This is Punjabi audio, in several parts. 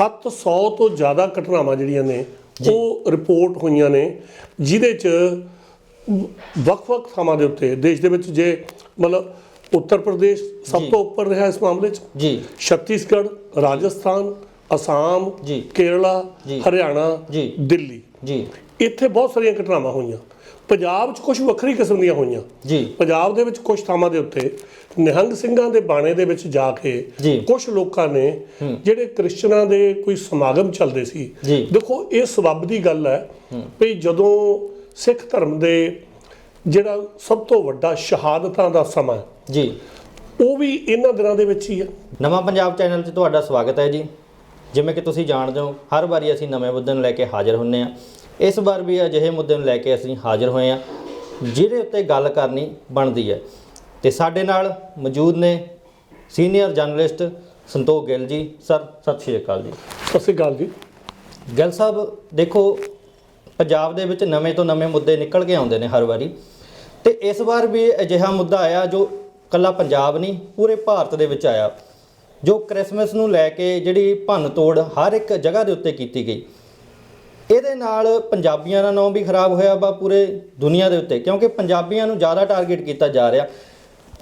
700 ਤੋਂ ਜ਼ਿਆਦਾ ਘਟਨਾਵਾਂ ਜਿਹੜੀਆਂ ਨੇ ਉਹ ਰਿਪੋਰਟ ਹੋਈਆਂ ਨੇ ਜਿਹਦੇ ਚ ਵੱਖ-ਵੱਖ ਥਾਵਾਂ ਦੇ ਉੱਤੇ ਦੇਸ਼ ਦੇ ਵਿੱਚ ਜੇ ਮਤਲਬ ਉੱਤਰ ਪ੍ਰਦੇਸ਼ ਸਭ ਤੋਂ ਉੱਪਰ ਰਿਹਾ ਇਸ ਮਾਮਲੇ 'ਚ? ਜੀ। ਛੱਤੀਸਗੜ੍ਹ ਰਾਜਸਥਾਨ ਅਸਾਮ ਜੀ। ਕੇਰਲਾ ਜੀ। ਹਰਿਆਣਾ। ਦਿੱਲੀ। ਜੀ। ਇੱਥੇ ਬਹੁਤ ਸਾਰੀਆਂ ਘਟਨਾਵਾਂ ਹੋਈਆਂ। ਪੰਜਾਬ 'ਚ ਕੁਝ ਵੱਖਰੀ ਕਿਸਮ ਦੀਆਂ ਹੋਈਆਂ। ਜੀ। ਪੰਜਾਬ ਦੇ ਵਿੱਚ ਕੁਝ ਥਾਵਾਂ ਦੇ ਉੱਤੇ ਨਿਹੰਗ ਸਿੰਘਾਂ ਦੇ ਬਾਣੇ ਦੇ ਵਿੱਚ ਜਾ ਕੇ। ਕੁਝ ਲੋਕਾਂ ਨੇ ਜਿਹੜੇ ਕ੍ਰਿਸਚਨਾਂ ਦੇ ਕੋਈ ਸਮਾਗਮ ਚੱਲਦੇ ਸੀ। ਦੇਖੋ ਇਹ ਸਬੱਬ ਦੀ ਗੱਲ ਹੈ ਵੀ ਜਦੋਂ ਸਿੱਖ ਧਰਮ ਦੇ ਜਿਹੜਾ ਸਭ ਤੋਂ ਵੱਡਾ ਸ਼ਹਾਦਤਾਂ ਦਾ ਸਮਾਂ ਜੀ। ਉਹ ਵੀ ਇਹਨਾਂ ਦਿਨਾਂ ਦੇ ਵਿੱਚ ਹੀ ਹੈ। ਨਵਾਂ ਪੰਜਾਬ ਚੈਨਲ 'ਚ ਤੁਹਾਡਾ ਸਵਾਗਤ ਹੈ ਜੀ। ਜਿਵੇਂ ਕਿ ਤੁਸੀਂ ਜਾਣਦੇ ਹੋ ਹਰ ਵਾਰੀ ਅਸੀਂ ਨਵੇਂ ਮੁੱਦੇ ਨੂੰ ਲੈ ਕੇ ਹਾਜ਼ਰ ਹੁੰਨੇ ਆ। ਇਸ ਵਾਰ ਵੀ ਅਜਿਹੇ ਮੁੱਦੇ ਨੂੰ ਲੈ ਕੇ ਅਸੀਂ ਹਾਜ਼ਰ ਹੋਏ ਆ ਜਿਹਦੇ ਉੱਤੇ ਗੱਲ ਕਰਨੀ ਬਣਦੀ ਹੈ। ਤੇ ਸਾਡੇ ਨਾਲ ਮੌਜੂਦ ਨੇ ਸੀਨੀਅਰ ਜਰਨਲਿਸਟ ਸੰਤੋਖ ਗਿੱਲ ਜੀ। ਸਰ ਸਤਿ ਸ਼੍ਰੀ ਅਕਾਲ ਜੀ। ਸਤਿ ਸ਼੍ਰੀ ਅਕਾਲ ਜੀ। ਗਿੱਲ ਸਾਹਿਬ ਦੇਖੋ ਪੰਜਾਬ ਦੇ ਵਿੱਚ ਨਵੇਂ ਤੋਂ ਨਵੇਂ ਮੁੱਦੇ ਨਿਕਲ ਕੇ ਆਉਂਦੇ ਨੇ ਹਰ ਵਾਰੀ। ਤੇ ਇਸ ਵਾਰ ਵੀ ਅਜਿਹਾ ਮੁੱਦਾ ਆਇਆ ਜੋ ਕੱਲਾ ਪੰਜਾਬ ਨਹੀਂ ਪੂਰੇ ਭਾਰਤ ਦੇ ਵਿੱਚ ਆਇਆ ਜੋ ਕ੍ਰਿਸਮਸ ਨੂੰ ਲੈ ਕੇ ਜਿਹੜੀ ਭੰਨ ਤੋੜ ਹਰ ਇੱਕ ਜਗ੍ਹਾ ਦੇ ਉੱਤੇ ਕੀਤੀ ਗਈ। ਇਹਦੇ ਨਾਲ ਪੰਜਾਬੀਆਂ ਦਾ ਨਾਮ ਵੀ ਖਰਾਬ ਹੋਇਆ ਵਾ ਪੂਰੇ ਦੁਨੀਆ ਦੇ ਉੱਤੇ ਕਿਉਂਕਿ ਪੰਜਾਬੀਆਂ ਨੂੰ ਜ਼ਿਆਦਾ ਟਾਰਗੇਟ ਕੀਤਾ ਜਾ ਰਿਹਾ।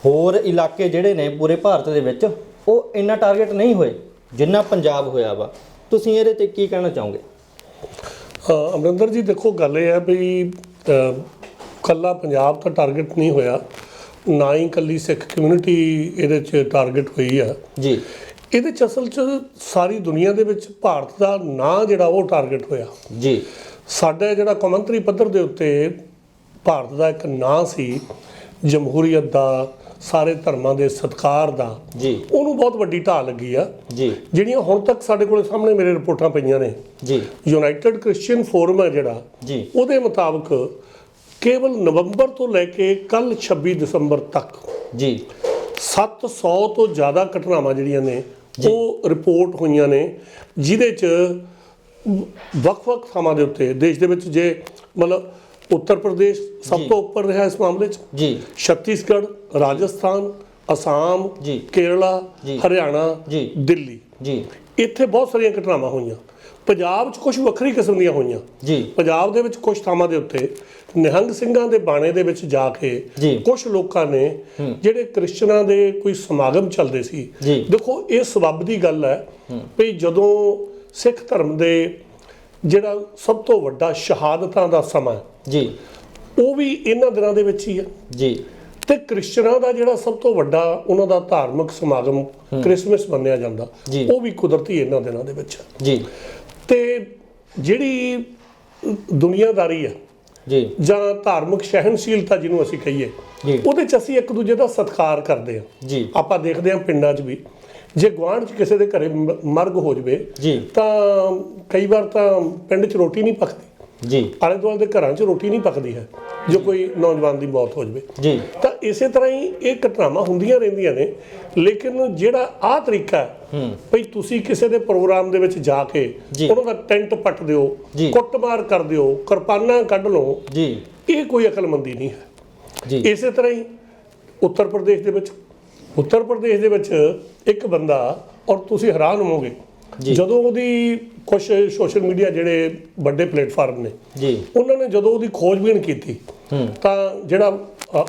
ਹੋਰ ਇਲਾਕੇ ਜਿਹੜੇ ਨੇ ਪੂਰੇ ਭਾਰਤ ਦੇ ਵਿੱਚ ਉਹ ਇੰਨਾ ਟਾਰਗੇਟ ਨਹੀਂ ਹੋਏ ਜਿੰਨਾ ਪੰਜਾਬ ਹੋਇਆ ਵਾ। ਤੁਸੀਂ ਇਹਦੇ ਤੇ ਕੀ ਕਹਿਣਾ ਚਾਹੋਗੇ? ਅਮਰਿੰਦਰ ਜੀ ਦੇਖੋ ਗੱਲ ਇਹ ਹੈ ਵੀ ਕੱਲਾ ਪੰਜਾਬ ਤਾਂ ਟਾਰਗੇਟ ਨਹੀਂ ਹੋਇਆ ਨਾ ਹੀ ਕੱਲੀ ਸਿੱਖ ਕਮਿਊਨਿਟੀ ਇਹਦੇ 'ਚ ਟਾਰਗੇਟ ਹੋਈ ਆ। ਜੀ। ਇਹਦੇ 'ਚ ਅਸਲ 'ਚ ਸਾਰੀ ਦੁਨੀਆ ਦੇ ਵਿੱਚ ਭਾਰਤ ਦਾ ਨਾਂ ਜਿਹੜਾ ਉਹ ਟਾਰਗੇਟ ਹੋਇਆ। ਜੀ। ਸਾਡਾ ਜਿਹੜਾ ਕੌਮਾਂਤਰੀ ਪੱਧਰ ਦੇ ਉੱਤੇ ਭਾਰਤ ਦਾ ਇੱਕ ਨਾਂ ਸੀ ਜਮਹੂਰੀਅਤ ਦਾ ਸਾਰੇ ਧਰਮਾਂ ਦੇ ਸਤਕਾਰ ਦਾ। ਜੀ। ਉਹਨੂੰ ਬਹੁਤ ਵੱਡੀ ਢਾਹ ਲੱਗੀ ਆ। ਜੀ। ਜਿਹੜੀਆਂ ਹੁਣ ਤੱਕ ਸਾਡੇ ਕੋਲ ਸਾਹਮਣੇ ਮੇਰੇ ਰਿਪੋਰਟਾਂ ਪਈਆਂ ਨੇ। ਜੀ। ਯੂਨਾਈਟਿਡ ਕ੍ਰਿਸਚੀਅਨ ਫੋਰਮ ਹੈ ਜਿਹੜਾ ਜੀ। ਉਹਦੇ ਮੁਤਾਬਕ ਕੇਵਲ ਨਵੰਬਰ ਤੋਂ ਲੈ ਕੇ ਕੱਲ 26 ਦਸੰਬਰ ਤੱਕ ਜੀ। 700 ਤੋਂ ਜ਼ਿਆਦਾ ਘਟਨਾਵਾਂ ਜਿਹੜੀਆਂ ਨੇ ਉਹ ਰਿਪੋਰਟ ਹੋਈਆਂ ਨੇ ਜਿਹਦੇ ਚ ਵੱਖ-ਵੱਖ ਥਾਵਾਂ ਦੇ ਉੱਤੇ ਦੇਸ਼ ਦੇ ਵਿੱਚ ਜੇ ਮਤਲਬ ਉੱਤਰ ਪ੍ਰਦੇਸ਼ ਸਭ ਤੋਂ ਉੱਪਰ ਰਿਹਾ ਇਸ ਮਾਮਲੇ 'ਚ? ਜੀ। ਛੱਤੀਸਗੜ੍ਹ ਰਾਜਸਥਾਨ ਅਸਾਮ ਜੀ। ਕੇਰਲਾ। ਹਰਿਆਣਾ ਜੀ। ਦਿੱਲੀ। ਜੀ। ਇੱਥੇ ਬਹੁਤ ਸਾਰੀਆਂ ਘਟਨਾਵਾਂ ਹੋਈਆਂ। ਪੰਜਾਬ 'ਚ ਕੁਝ ਵੱਖਰੀ ਕਿਸਮ ਦੀਆਂ ਹੋਈਆਂ। ਜੀ। ਪੰਜਾਬ ਦੇ ਵਿੱਚ ਕੁਝ ਥਾਵਾਂ ਦੇ ਉੱਤੇ ਨਿਹੰਗ ਸਿੰਘਾਂ ਦੇ ਬਾਣੇ ਦੇ ਵਿੱਚ ਜਾ ਕੇ। ਕੁਝ ਲੋਕਾਂ ਨੇ ਜਿਹੜੇ ਕ੍ਰਿਸਚਨਾਂ ਦੇ ਕੋਈ ਸਮਾਗਮ ਚੱਲਦੇ ਸੀ। ਦੇਖੋ ਇਹ ਸਬੱਬ ਦੀ ਗੱਲ ਹੈ ਵੀ ਜਦੋਂ ਸਿੱਖ ਧਰਮ ਦੇ ਜਿਹੜਾ ਸਭ ਤੋਂ ਵੱਡਾ ਸ਼ਹਾਦਤਾਂ ਦਾ ਸਮਾਂ ਜੀ। ਉਹ ਵੀ ਇਹਨਾਂ ਦਿਨਾਂ ਦੇ ਵਿੱਚ ਹੀ ਹੈ। ਜੀ। ਤੇ ਕ੍ਰਿਸਚਨਾਂ ਦਾ ਜਿਹੜਾ ਸਭ ਤੋਂ ਵੱਡਾ ਉਹਨਾਂ ਦਾ ਧਾਰਮਿਕ ਸਮਾਗਮ ਕ੍ਰਿਸਮਸ ਮੰਨਿਆ ਜਾਂਦਾ। ਉਹ ਵੀ ਕੁਦਰਤੀ ਇਹਨਾਂ ਦਿਨਾਂ ਦੇ ਵਿੱਚ ਜੀ। ਤੇ ਜਿਹੜੀ ਦੁਨੀਆਦਾਰੀ ਹੈ ਜੀ। ਜਾਂ ਧਾਰਮਿਕ ਸਹਿਨਸ਼ੀਲਤਾ ਜਿਹਨੂੰ ਅਸੀਂ ਕਹੀਏ ਜੀ। ਉਹਦੇ ਚ ਅਸੀਂ ਇੱਕ ਦੂਜੇ ਦਾ ਸਤਿਕਾਰ ਕਰਦੇ ਹਾਂ ਜੀ। ਆਪਾਂ ਦੇਖਦੇ ਹਾਂ ਪਿੰਡਾਂ 'ਚ ਵੀ। ਜੇ ਗੁਆਂਢ 'ਚ ਕਿਸੇ ਦੇ ਘਰੇ ਮਰਗ ਹੋ ਜਵੇ ਜੀ। ਤਾਂ ਕਈ ਵਾਰ ਤਾਂ ਪਿੰਡ 'ਚ ਰੋਟੀ ਨਹੀਂ ਪੱਕਦੀ। ਜੀ। ਆਲੇ ਦੁਆਲੇ ਦੇ ਘਰਾਂ 'ਚ ਰੋਟੀ ਨਹੀਂ ਪੱਕਦੀ ਹੈ ਜੋ ਕੋਈ ਨੌਜਵਾਨ ਦੀ ਮੌਤ ਹੋ ਜਵੇ। ਜੀ। ਤਾਂ ਇਸੇ ਤਰ੍ਹਾਂ ਹੀ ਇਹ ਘਟਨਾਵਾਂ ਹੁੰਦੀਆਂ ਰਹਿੰਦੀਆਂ ਨੇ ਲੇਕਿਨ ਜਿਹੜਾ ਆਹ ਤਰੀਕਾ ਹੈ ਭਈ ਤੁਸੀਂ ਕਿਸੇ ਦੇ ਪ੍ਰੋਗਰਾਮ ਦੇ ਵਿੱਚ ਜਾ ਕੇ। ਉਹਨਾਂ ਦਾ ਟੈਂਟ ਪੱਟ ਦਿਓ। ਕੁੱਟਮਾਰ ਕਰ ਦਿਓ ਕਿਰਪਾਨਾਂ ਕੱਢ ਲਓ ਜੀ। ਇਹ ਕੋਈ ਅਕਲਮੰਦੀ ਨਹੀਂ ਹੈ। ਜੀ। ਇਸੇ ਤਰ੍ਹਾਂ ਹੀ ਉੱਤਰ ਪ੍ਰਦੇਸ਼ ਦੇ ਵਿੱਚ ਉੱਤਰ ਪ੍ਰਦੇਸ਼ ਦੇ ਵਿੱਚ ਇੱਕ ਬੰਦਾ ਔਰ ਤੁਸੀਂ ਹੈਰਾਨ ਹੋਵੋਗੇ। ਜਦੋਂ ਉਹਦੀ ਕੁਝ ਸੋਸ਼ਲ ਮੀਡੀਆ ਜਿਹੜੇ ਵੱਡੇ ਪਲੇਟਫਾਰਮ ਨੇ ਜੀ। ਉਹਨਾਂ ਨੇ ਜਦੋਂ ਉਹਦੀ ਖੋਜਬੀਨ ਕੀਤੀ ਤਾਂ ਜਿਹੜਾ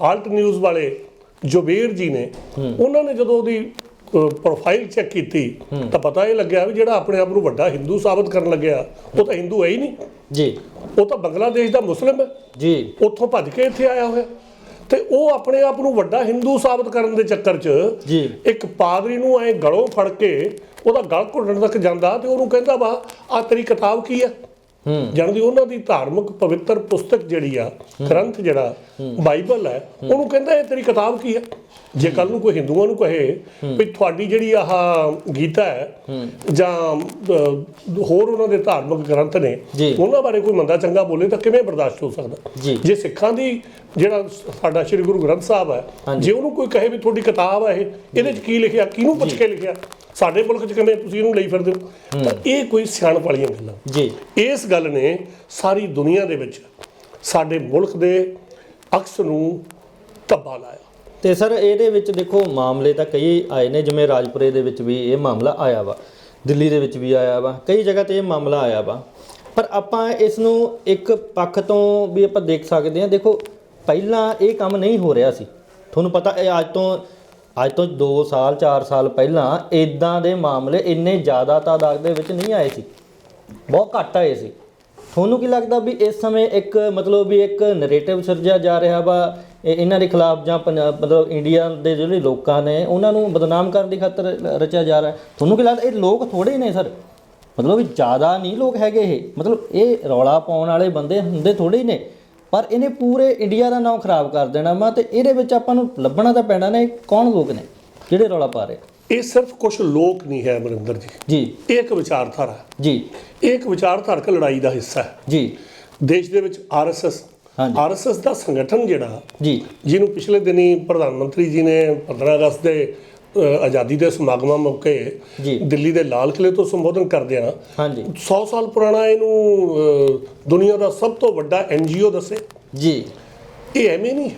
ਆਲਟ ਨਿਊਜ਼ ਵਾਲੇ ਜੁਬੇਰ ਜੀ ਨੇ ਉਹਨਾਂ ਨੇ ਜਦੋਂ ਉਹਦੀ ਪ੍ਰੋਫਾਈਲ ਚੈੱਕ ਕੀਤੀ ਤਾਂ ਪਤਾ ਇਹ ਲੱਗਿਆ ਵੀ ਜਿਹੜਾ ਆਪਣੇ ਆਪ ਨੂੰ ਵੱਡਾ ਹਿੰਦੂ ਸਾਬਤ ਕਰਨ ਲੱਗਿਆ ਉਹ ਤਾਂ ਹਿੰਦੂ ਹੈ ਹੀ ਨਹੀਂ। ਜੀ। ਉਹ ਤਾਂ ਬੰਗਲਾਦੇਸ਼ ਦਾ ਮੁਸਲਮ ਹੈ। ਜੀ। ਉੱਥੋਂ ਭੱਜ ਕੇ ਇੱਥੇ ਆਇਆ ਹੋਇਆ। ਤੇ ਉਹ ਆਪਣੇ ਆਪ ਨੂੰ ਵੱਡਾ ਹਿੰਦੂ ਸਾਬਤ ਕਰਨ ਦੇ ਚੱਕਰ 'ਚ ਜੀ। ਇੱਕ ਪਾਦਰੀ ਨੂੰ ਐ ਗਲੋਂ ਫੜ ਕੇ ਉਹਦਾ ਗਲ ਘੁੱਟਣ ਤੱਕ ਜਾਂਦਾ ਤੇ ਉਹਨੂੰ ਕਹਿੰਦਾ ਵਾ ਆ ਤੇਰੀ ਕਿਤਾਬ ਕੀ ਆ ਜਾਣਦੀ ਉਹਨਾਂ ਦੀ ਧਾਰਮਿਕ ਪਵਿੱਤਰ ਪੁਸਤਕ ਜਿਹੜੀ ਆ ਗ੍ਰੰਥ ਜਿਹੜਾ ਬਾਈਬਲ ਹੈ ਉਹਨੂੰ ਕਹਿੰਦਾ ਇਹ ਤੇਰੀ ਕਿਤਾਬ ਕੀ ਹੈ? ਜੇ ਕੱਲ ਨੂੰ ਕੋਈ ਹਿੰਦੂਆਂ ਨੂੰ ਕਹੇ ਵੀ ਤੁਹਾਡੀ ਜਿਹੜੀ ਆਹ ਗੀਤਾ ਹੈ ਜਾਂ ਹੋਰ ਉਹਨਾਂ ਦੇ ਧਾਰਮਿਕ ਗ੍ਰੰਥ ਨੇ। ਉਹਨਾਂ ਬਾਰੇ ਕੋਈ ਮੰਦਾ ਚੰਗਾ ਬੋਲੇ ਤਾਂ ਕਿਵੇਂ ਬਰਦਾਸ਼ਤ ਹੋ ਸਕਦਾ? ਜੀ। ਸਿੱਖਾਂ ਦੀ ਜਿਹੜਾ ਸਾਡਾ ਸ੍ਰੀ ਗੁਰੂ ਗ੍ਰੰਥ ਸਾਹਿਬ ਹੈ। ਜੇ ਉਹਨੂੰ ਕੋਈ ਕਹੇ ਵੀ ਤੁਹਾਡੀ ਕਿਤਾਬ ਹੈ ਇਹ ਇਹਦੇ 'ਚ ਕੀ ਲਿਖਿਆ ਕਿਹਨੂੰ ਪੁੱਛ ਕੇ ਲਿਖਿਆ? ਸਾਡੇ ਮੁਲਕ 'ਚ ਕਿਵੇਂ ਤੁਸੀਂ ਇਹਨੂੰ ਲਈ ਫਿਰਦੇ ਹੋ। ਤਾਂ ਇਹ ਕੋਈ ਸਿਆਣਪ ਵਾਲੀਆਂ ਗੱਲਾਂ। ਜੀ। ਇਸ ਗੱਲ ਨੇ ਸਾਰੀ ਦੁਨੀਆ ਦੇ ਵਿੱਚ ਸਾਡੇ ਮੁਲਕ ਦੇ ਅਕਸ ਨੂੰ ਧੱਬਾ ਲਾਇਆ। ਤੇ ਸਰ ਇਹਦੇ ਵਿੱਚ ਦੇਖੋ ਮਾਮਲੇ ਤਾਂ ਕਈ ਆਏ ਨੇ ਜਿਵੇਂ ਰਾਜਪੁਰੇ ਦੇ ਵਿੱਚ ਵੀ ਇਹ ਮਾਮਲਾ ਆਇਆ ਵਾ ਦਿੱਲੀ ਦੇ ਵਿੱਚ ਵੀ ਆਇਆ ਵਾ ਕਈ ਜਗ੍ਹਾ ਤੇ ਇਹ ਮਾਮਲਾ ਆਇਆ ਵਾ। ਪਰ ਆਪਾਂ ਇਸ ਨੂੰ ਇੱਕ ਪੱਖ ਤੋਂ ਵੀ ਆਪਾਂ ਦੇਖ ਸਕਦੇ ਹਾਂ। ਦੇਖੋ ਪਹਿਲਾਂ ਇਹ ਕੰਮ ਨਹੀਂ ਹੋ ਰਿਹਾ ਸੀ। ਤੁਹਾਨੂੰ ਪਤਾ ਇਹ ਅੱਜ ਤੋਂ ਅੱਜ ਤੋਂ 2 ਸਾਲ 4 ਸਾਲ ਪਹਿਲਾਂ ਇਦਾਂ ਦੇ ਮਾਮਲੇ ਇੰਨੇ ਜ਼ਿਆਦਾ ਤਾਦਾਦ ਦੇ ਵਿੱਚ ਨਹੀਂ ਆਏ ਸੀ। ਬਹੁਤ ਘੱਟ ਆਏ ਸੀ। ਤੁਹਾਨੂੰ ਕੀ ਲੱਗਦਾ ਵੀ ਇਸ ਸਮੇਂ ਇੱਕ ਮਤਲਬ ਵੀ ਇੱਕ ਨੈਰੇਟਿਵ ਸਿਰਜਿਆ ਜਾ ਰਿਹਾ ਵਾ? ਇਹ- ਇਹਨਾਂ ਦੇ ਖਿਲਾਫ ਜਾਂ ਪੰਜਾ- ਮਤਲਬ ਇੰਡੀਆ ਦੇ ਜਿਹੜੇ ਲੋਕਾਂ ਨੇ ਉਹਨਾਂ ਨੂੰ ਬਦਨਾਮ ਕਰਨ ਦੀ ਖਾਤਰ ਰਚਿਆ ਜਾ ਰਿਹਾ। ਤੁਹਾਨੂੰ ਕੀ ਲੱਗਦਾ ਇਹ ਲੋਕ ਥੋੜੇ ਨੇ ਸਰ? ਮਤਲਬ ਵੀ ਜ਼ਿਆਦਾ ਨਹੀਂ ਲੋਕ ਹੈਗੇ ਇਹ। ਮਤਲਬ ਇਹ ਰੌਲਾ ਪਾਉਣ ਵਾਲੇ ਬੰਦੇ ਹੁੰਦੇ ਥੋੜੇ ਹੀ ਨੇ। ਪਰ ਇਹਨੇ ਪੂਰੇ ਇੰਡੀਆ ਦਾ ਨਾਮ ਖਰਾਬ ਕਰ ਦੇਣਾ ਵਾ ਤੇ ਇਹਦੇ ਵਿੱਚ ਆਪਾਂ ਨੂੰ ਲੱਭਣਾ ਤਾਂ ਪੈਣਾ ਨੇ ਕੌਣ ਲੋਕ ਨੇ ਜਿਹੜੇ ਰੌਲਾ ਪਾ ਰਹੇ ਇਹ ਸਿਰਫ ਕੁਝ ਲੋਕ ਨਹੀਂ ਹੈ ਅਮਰਿੰਦਰ ਜੀ। ਜੀ। ਇਹ ਇੱਕ ਵਿਚਾਰਧਾਰਾ ਜੀ। ਇਹ ਇੱਕ ਵਿਚਾਰਧਾਰਕ ਲੜਾਈ ਦਾ ਹਿੱਸਾ ਹੈ। ਜੀ। ਦੇਸ਼ ਦੇ ਵਿੱਚ ਆਰਐਸਐਸ। ਹਾਂਜੀ। ਆਰਐਸਐਸ ਦਾ ਸੰਗਠਨ ਜਿਹੜਾ ਜੀ। ਜਿਹਨੂੰ ਪਿਛਲੇ ਦਿਨੀ ਪ੍ਰਧਾਨ ਮੰਤਰੀ ਜੀ ਨੇ 15 ਅਗਸਤ ਦੇ ਆਜ਼ਾਦੀ ਦੇ ਸਮਾਗਮਾਂ ਮੌਕੇ। ਦਿੱਲੀ ਦੇ ਲਾਲ ਕਿਲੇ ਤੋਂ ਸੰਬੋਧਨ ਕਰਦਿਆਂ ਹਾਂਜੀ। 100 ਸਾਲ ਪੁਰਾਣਾ ਇਹਨੂੰ ਦੁਨੀਆ ਦਾ ਸਭ ਤੋਂ ਵੱਡਾ ਐਨਜੀਓ ਦੱਸੇ। ਜੀ। ਇਹ ਐਵੇਂ ਨਹੀਂ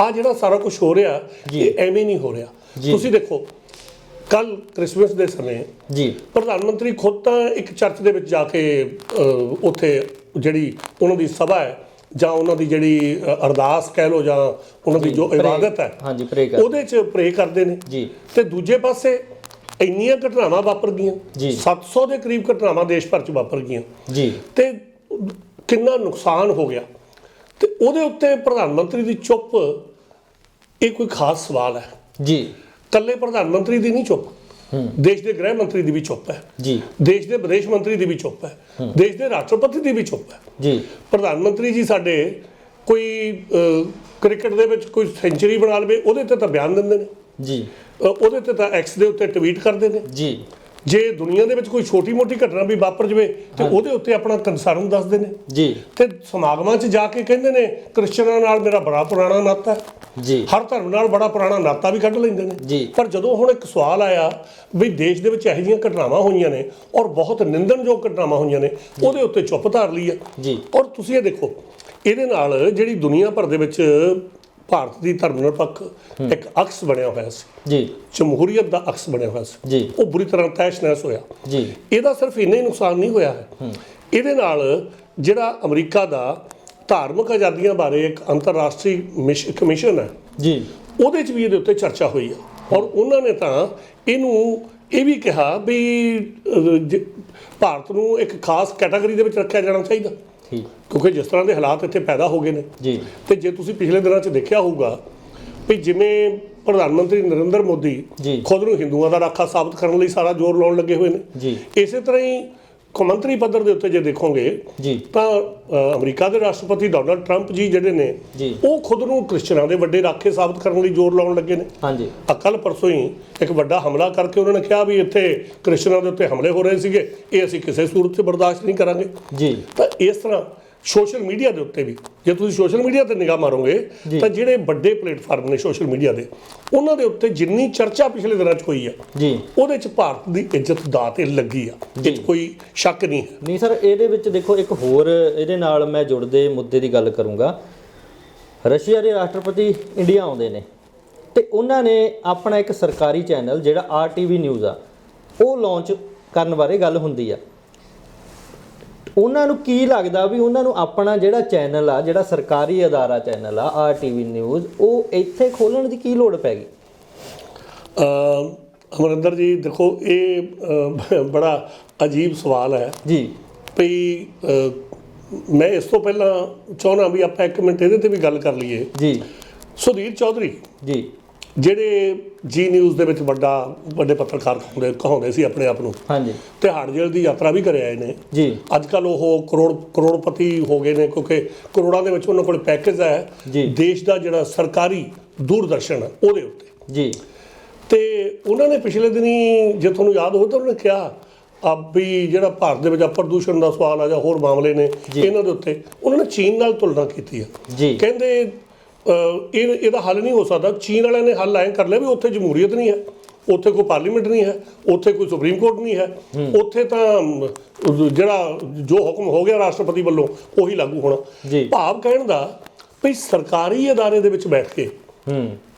ਆ ਜਿਹੜਾ ਸਾਰਾ ਕੁਝ ਹੋ ਰਿਹਾ ਇਹ ਐਵੇਂ ਨਹੀਂ ਹੋ ਰਿਹਾ। ਤੁਸੀਂ ਦੇਖੋ ਕੱਲ ਕ੍ਰਿਸਮਸ ਦੇ ਸਮੇਂ ਜੀ। ਪ੍ਰਧਾਨ ਮੰਤਰੀ ਖੁਦ ਤਾਂ ਇੱਕ ਚਰਚ ਦੇ ਵਿੱਚ ਜਾ ਕੇ ਉੱਥੇ ਜਿਹੜੀ ਉਹਨਾਂ ਦੀ ਸਭਾ ਹੈ ਜਾਂ ਉਹਨਾਂ ਦੀ ਜਿਹੜੀ ਅਰਦਾਸ ਕਹਿ ਲੋ ਜਾਂ ਉਹਨਾਂ ਦੀ ਜੋ ਇਬਾਦਤ ਹੈ ਹਾਂਜੀ ਪ੍ਰੇ ਕਰ ਉਹਦੇ 'ਚ ਪ੍ਰੇ ਕਰਦੇ ਨੇ। ਜੀ। ਤੇ ਦੂਜੇ ਪਾਸੇ ਇੰਨੀਆਂ ਘਟਨਾਵਾਂ ਵਾਪਰ ਗਈਆਂ ਜੀ। 700 ਦੇ ਕਰੀਬ ਘਟਨਾਵਾਂ ਦੇਸ਼ ਭਰ 'ਚ ਵਾਪਰ ਗਈਆਂ। ਜੀ। ਤੇ ਕਿੰਨਾ ਨੁਕਸਾਨ ਹੋ ਗਿਆ। ਤੇ ਉਹਦੇ ਉੱਤੇ ਪ੍ਰਧਾਨ ਮੰਤਰੀ ਦੀ ਚੁੱਪ ਇਹ ਕੋਈ ਖਾਸ ਸਵਾਲ ਹੈ। ਜੀ। ਕੱਲੇ ਪ੍ਰਧਾਨ ਮੰਤਰੀ ਦੀ ਨਹੀਂ ਚੁੱਪ। ਦੇਸ਼ ਦੇ ਗ੍ਰਹਿ ਮੰਤਰੀ ਦੀ ਵੀ ਚੁੱਪ ਹੈ। ਜੀ। ਦੇਸ਼ ਦੇ ਵਿਦੇਸ਼ ਮੰਤਰੀ ਦੀ ਵੀ ਚੁੱਪ ਹੈ। ਦੇਸ਼ ਦੇ ਰਾਸ਼ਟਰਪਤੀ ਦੀ ਵੀ ਚੁੱਪ ਹੈ। ਜੀ। ਪ੍ਰਧਾਨ ਮੰਤਰੀ ਜੀ ਸਾਡੇ ਕੋਈ ਕ੍ਰਿਕਟ ਦੇ ਵਿੱਚ ਕੋਈ ਸੈਂਚਰੀ ਬਣਾ ਲਵੇ ਉਹਦੇ ਤੇ ਤਾਂ ਬਿਆਨ ਦਿੰਦੇ ਨੇ। ਜੀ। ਉਹਦੇ ਤੇ ਤਾਂ ਐਕਸ ਦੇ ਉੱਤੇ ਟਵੀਟ ਕਰਦੇ ਨੇ। ਜੀ। ਜੇ ਦੁਨੀਆ ਦੇ ਵਿੱਚ ਕੋਈ ਛੋਟੀ-ਮੋਟੀ ਘਟਨਾ ਵੀ ਵਾਪਰ ਜਵੇ ਤੇ ਉਹਦੇ ਉੱਤੇ ਆਪਣਾ ਕੰਸਰਨ ਦੱਸਦੇ ਨੇ। ਜੀ। ਤੇ ਸਮਾਗਮਾਂ 'ਚ ਜਾ ਕੇ ਕਹਿੰਦੇ ਨੇ ਕ੍ਰਿਸਚਨਾਂ ਨਾਲ ਮੇਰਾ ਬੜਾ ਪੁਰਾਣਾ ਨਾਤਾ ਹੈ। ਜੀ। ਹਰ ਧਰਮ ਨਾਲ ਬੜਾ ਪੁਰਾਣਾ ਨਾਤਾ ਵੀ ਕੱਢ ਲੈਂਦੇ ਨੇ। ਜੀ। ਪਰ ਜਦੋਂ ਹੁਣ ਇੱਕ ਸਵਾਲ ਆਇਆ ਵੀ ਦੇਸ਼ ਦੇ ਵਿੱਚ ਇਹੋ ਜਿਹੀਆਂ ਘਟਨਾਵਾਂ ਹੋਈਆਂ ਨੇ ਔਰ ਬਹੁਤ ਨਿੰਦਣਯੋਗ ਘਟਨਾਵਾਂ ਹੋਈਆਂ ਨੇ ਉਹਦੇ ਉੱਤੇ ਚੁੱਪ ਧਾਰ ਲਈ ਹੈ। ਜੀ। ਔਰ ਤੁਸੀਂ ਇਹ ਦੇਖੋ ਇਹਦੇ ਨਾਲ ਜਿਹੜੀ ਦੁਨੀਆ ਭਰ ਦੇ ਵਿੱਚ ਭਾਰਤ ਦੀ ਧਰਮ ਨਿਰਪੱਖ ਇੱਕ ਅਕਸ ਬਣਿਆ ਹੋਇਆ ਸੀ। ਜੀ। ਜਮਹੂਰੀਅਤ ਦਾ ਅਕਸ ਬਣਿਆ ਹੋਇਆ ਸੀ। ਜੀ। ਉਹ ਬੁਰੀ ਤਰ੍ਹਾਂ ਤੈਸ਼-ਨੈਸ਼ ਹੋਇਆ। ਜੀ। ਇਹਦਾ ਸਿਰਫ ਇੰਨਾ ਹੀ ਨੁਕਸਾਨ ਨਹੀਂ ਹੋਇਆ ਹੈ। ਇਹਦੇ ਨਾਲ ਜਿਹੜਾ ਅਮਰੀਕਾ ਦਾ ਧਾਰਮਿਕ ਆਜ਼ਾਦੀਆਂ ਬਾਰੇ ਇੱਕ ਅੰਤਰਰਾਸ਼ਟਰੀ ਮਿਸ਼- ਕਮਿਸ਼ਨ ਹੈ। ਜੀ। ਉਹਦੇ 'ਚ ਵੀ ਇਹਦੇ ਉੱਤੇ ਚਰਚਾ ਹੋਈ ਹੈ। ਔਰ ਉਹਨਾਂ ਨੇ ਤਾਂ ਇਹਨੂੰ ਇਹ ਵੀ ਕਿਹਾ ਵੀ ਭਾਰਤ ਨੂੰ ਇੱਕ ਖਾਸ ਕੈਟਾਗਰੀ ਦੇ ਵਿੱਚ ਰੱਖਿਆ ਜਾਣਾ ਚਾਹੀਦਾ। ਠੀਕ। ਕਿਉਂਕਿ ਜਿਸ ਤਰ੍ਹਾਂ ਦੇ ਹਾਲਾਤ ਇੱਥੇ ਪੈਦਾ ਹੋ ਗਏ ਨੇ ਜੀ। ਤੇ ਜੇ ਤੁਸੀਂ ਪਿਛਲੇ ਦਿਨਾਂ 'ਚ ਦੇਖਿਆ ਹੋਊਗਾ ਵੀ ਜਿਵੇਂ ਪ੍ਰਧਾਨ ਮੰਤਰੀ ਨਰਿੰਦਰ ਮੋਦੀ। ਖੁਦ ਨੂੰ ਹਿੰਦੂਆਂ ਦਾ ਰਾਖਾ ਸਾਬਤ ਕਰਨ ਲਈ ਸਾਰਾ ਜ਼ੋਰ ਲਾਉਣ ਲੱਗੇ ਹੋਏ ਨੇ ਜੀ। ਇਸੇ ਤਰ੍ਹਾਂ ਹੀ ਕੌਮਾਂਤਰੀ ਪੱਧਰ ਦੇ ਉੱਤੇ ਜੇ ਦੇਖੋਗੇ ਜੀ। ਤਾਂ ਅਮਰੀਕਾ ਦੇ ਰਾਸ਼ਟਰਪਤੀ ਡੋਨਲਡ ਟਰੰਪ ਜੀ ਜਿਹੜੇ ਨੇ। ਉਹ ਖੁਦ ਨੂੰ ਕ੍ਰਿਸਚਨਾਂ ਦੇ ਵੱਡੇ ਰਾਖੇ ਸਾਬਤ ਕਰਨ ਲਈ ਜ਼ੋਰ ਲਾਉਣ ਲੱਗੇ ਨੇ। ਹਾਂਜੀ। ਕੱਲ ਪਰਸੋਂ ਹੀ ਇੱਕ ਵੱਡਾ ਹਮਲਾ ਕਰਕੇ ਉਹਨਾਂ ਨੇ ਕਿਹਾ ਵੀ ਇੱਥੇ ਕ੍ਰਿਸਚਨਾਂ ਦੇ ਉੱਤੇ ਹਮਲੇ ਹੋ ਰਹੇ ਸੀਗੇ ਇਹ ਅਸੀਂ ਕਿਸੇ ਸੂਰਤ 'ਚ ਬਰਦਾਸ਼ਤ ਨਹੀਂ ਕਰਾਂਗੇ। ਜੀ। ਤਾਂ ਇਸ ਤਰ੍ਹਾਂ ਸੋਸ਼ਲ ਮੀਡੀਆ ਦੇ ਉੱਤੇ ਵੀ। ਜੇ ਤੁਸੀਂ ਸੋਸ਼ਲ ਮੀਡੀਆ ਤੇ ਨਿਗਾਹ ਮਾਰੋਗੇ। ਤਾਂ ਜਿਹੜੇ ਵੱਡੇ ਪਲੇਟਫਾਰਮ ਨੇ ਸੋਸ਼ਲ ਮੀਡੀਆ ਦੇ ਉਹਨਾਂ ਦੇ ਉੱਤੇ ਜਿੰਨੀ ਚਰਚਾ ਪਿਛਲੇ ਦਿਨਾਂ 'ਚ ਹੋਈ ਆ ਜੀ। ਉਹਦੇ 'ਚ ਭਾਰਤ ਦੀ ਇੱਜ਼ਤ ਦਾ ਤੇ ਲੱਗੀ ਆ ਇਹ ਕੋਈ ਸ਼ੱਕ ਨਹੀਂ ਹੈ। ਨਹੀਂ ਸਰ ਇਹਦੇ ਵਿੱਚ ਦੇਖੋ ਇੱਕ ਹੋਰ ਇਹਦੇ ਨਾਲ ਮੈਂ ਜੁੜਦੇ ਮੁੱਦੇ ਦੀ ਗੱਲ ਕਰੂੰਗਾ। ਰਸ਼ੀਆ ਦੇ ਰਾਸ਼ਟਰਪਤੀ ਇੰਡੀਆ ਆਉਂਦੇ ਨੇ ਤੇ ਉਹਨਾਂ ਨੇ ਆਪਣਾ ਇੱਕ ਸਰਕਾਰੀ ਚੈਨਲ ਜਿਹੜਾ ਆਰਟੀਵੀ ਨਿਊਜ਼ ਆ ਉਹ ਲਾਂਚ ਕਰਨ ਬਾਰੇ ਗੱਲ ਹੁੰਦੀ ਆ। ਉਹਨਾਂ ਨੂੰ ਕੀ ਲੱਗਦਾ ਵੀ ਉਹਨਾਂ ਨੂੰ ਆਪਣਾ ਜਿਹੜਾ ਚੈਨਲ ਆ ਜਿਹੜਾ ਸਰਕਾਰੀ ਅਦਾਰਾ ਚੈਨਲ ਆ ਆਰਟੀਵੀ ਨਿਊਜ਼ ਉਹ ਇੱਥੇ ਖੋਲਣ ਦੀ ਕੀ ਲੋੜ ਪੈ ਗਈ? ਅਮ ਅਮਰਿੰਦਰ ਜੀ ਦੇਖੋ ਇਹ ਬੜਾ ਅਜੀਬ ਸਵਾਲ ਹੈ। ਜੀ। ਵੀ ਅ, ਮੈਂ ਇਸ ਤੋਂ ਪਹਿਲਾਂ ਚਾਹੁੰਦਾ ਵੀ ਆਪਾਂ ਇੱਕ ਮਿੰਟ ਇਹਦੇ ਤੇ ਵੀ ਗੱਲ ਕਰ ਲਈਏ। ਜੀ। ਸੁਧੀਰ ਚੌਧਰੀ। ਜੀ। ਜਿਹੜੇ ਜੀ ਨਿਊਜ਼ ਦੇ ਵਿੱਚ ਵੱਡਾ ਵੱਡੇ ਪੱਤਰਕਾਰ ਕਹਾਉਂਦੇ ਕਹਾਉਂਦੇ ਸੀ ਆਪਣੇ ਆਪ ਨੂੰ। ਹਾਂਜੀ। ਤੇ ਹਾਰਡਜੇਲ ਦੀ ਯਾਤਰਾ ਵੀ ਕਰਿਆ ਨੇ ਜੀ। ਅੱਜ ਕੱਲ ਉਹ ਕਰੋੜ ਕਰੋੜਪਤੀ ਹੋ ਗਏ ਨੇ ਕਿਉਂਕਿ ਕਰੋੜਾਂ ਦੇ ਵਿੱਚ ਉਹਨਾਂ ਕੋਲ ਪੈਕੇਜ ਹੈ। ਜੀ। ਦੇਸ਼ ਦਾ ਜਿਹੜਾ ਸਰਕਾਰੀ ਦੂਰਦਰਸ਼ਨ ਉਹਦੇ ਉੱਤੇ। ਜੀ। ਤੇ ਉਹਨਾਂ ਨੇ ਪਿਛਲੇ ਦਿਨੀ ਜੇ ਤੁਹਾਨੂੰ ਯਾਦ ਹੋਵੇ ਤਾਂ ਉਹਨਾਂ ਨੇ ਕਿਹਾ ਆ ਵੀ ਜਿਹੜਾ ਭਾਰਤ ਦੇ ਵਿੱਚ ਪ੍ਰਦੂਸ਼ਣ ਦਾ ਸਵਾਲ ਆ ਜਾਂ ਹੋਰ ਮਾਮਲੇ ਨੇ ਇਹਨਾਂ ਦੇ ਉੱਤੇ ਉਹਨਾਂ ਨੇ ਚੀਨ ਨਾਲ ਤੁਲਨਾ ਕੀਤੀ ਆ। ਜੀ। ਕਹਿੰਦੇ ਇਹ ਇਹਦਾ ਹੱਲ ਨਹੀਂ ਹੋ ਸਕਦਾ। ਚੀਨ ਵਾਲਿਆਂ ਨੇ ਹੱਲ ਐਂ ਕਰ ਲਿਆ ਵੀ ਉੱਥੇ ਜਮਹੂਰੀਅਤ ਨਹੀਂ ਹੈ ਉੱਥੇ ਕੋਈ ਪਾਰਲੀਮੈਂਟ ਨਹੀਂ ਹੈ ਉੱਥੇ ਕੋਈ ਸੁਪਰੀਮ ਕੋਰਟ ਨਹੀਂ ਹੈ ਉੱਥੇ ਤਾਂ ਜਿਹੜਾ ਜੋ ਹੁਕਮ ਹੋ ਗਿਆ ਰਾਸ਼ਟਰਪਤੀ ਵੱਲੋਂ ਉਹੀ ਲਾਗੂ ਹੋਣਾ। ਭਾਵ ਕਹਿਣ ਦਾ ਵੀ ਸਰਕਾਰੀ ਅਦਾਰੇ ਦੇ ਵਿੱਚ ਬੈਠ ਕੇ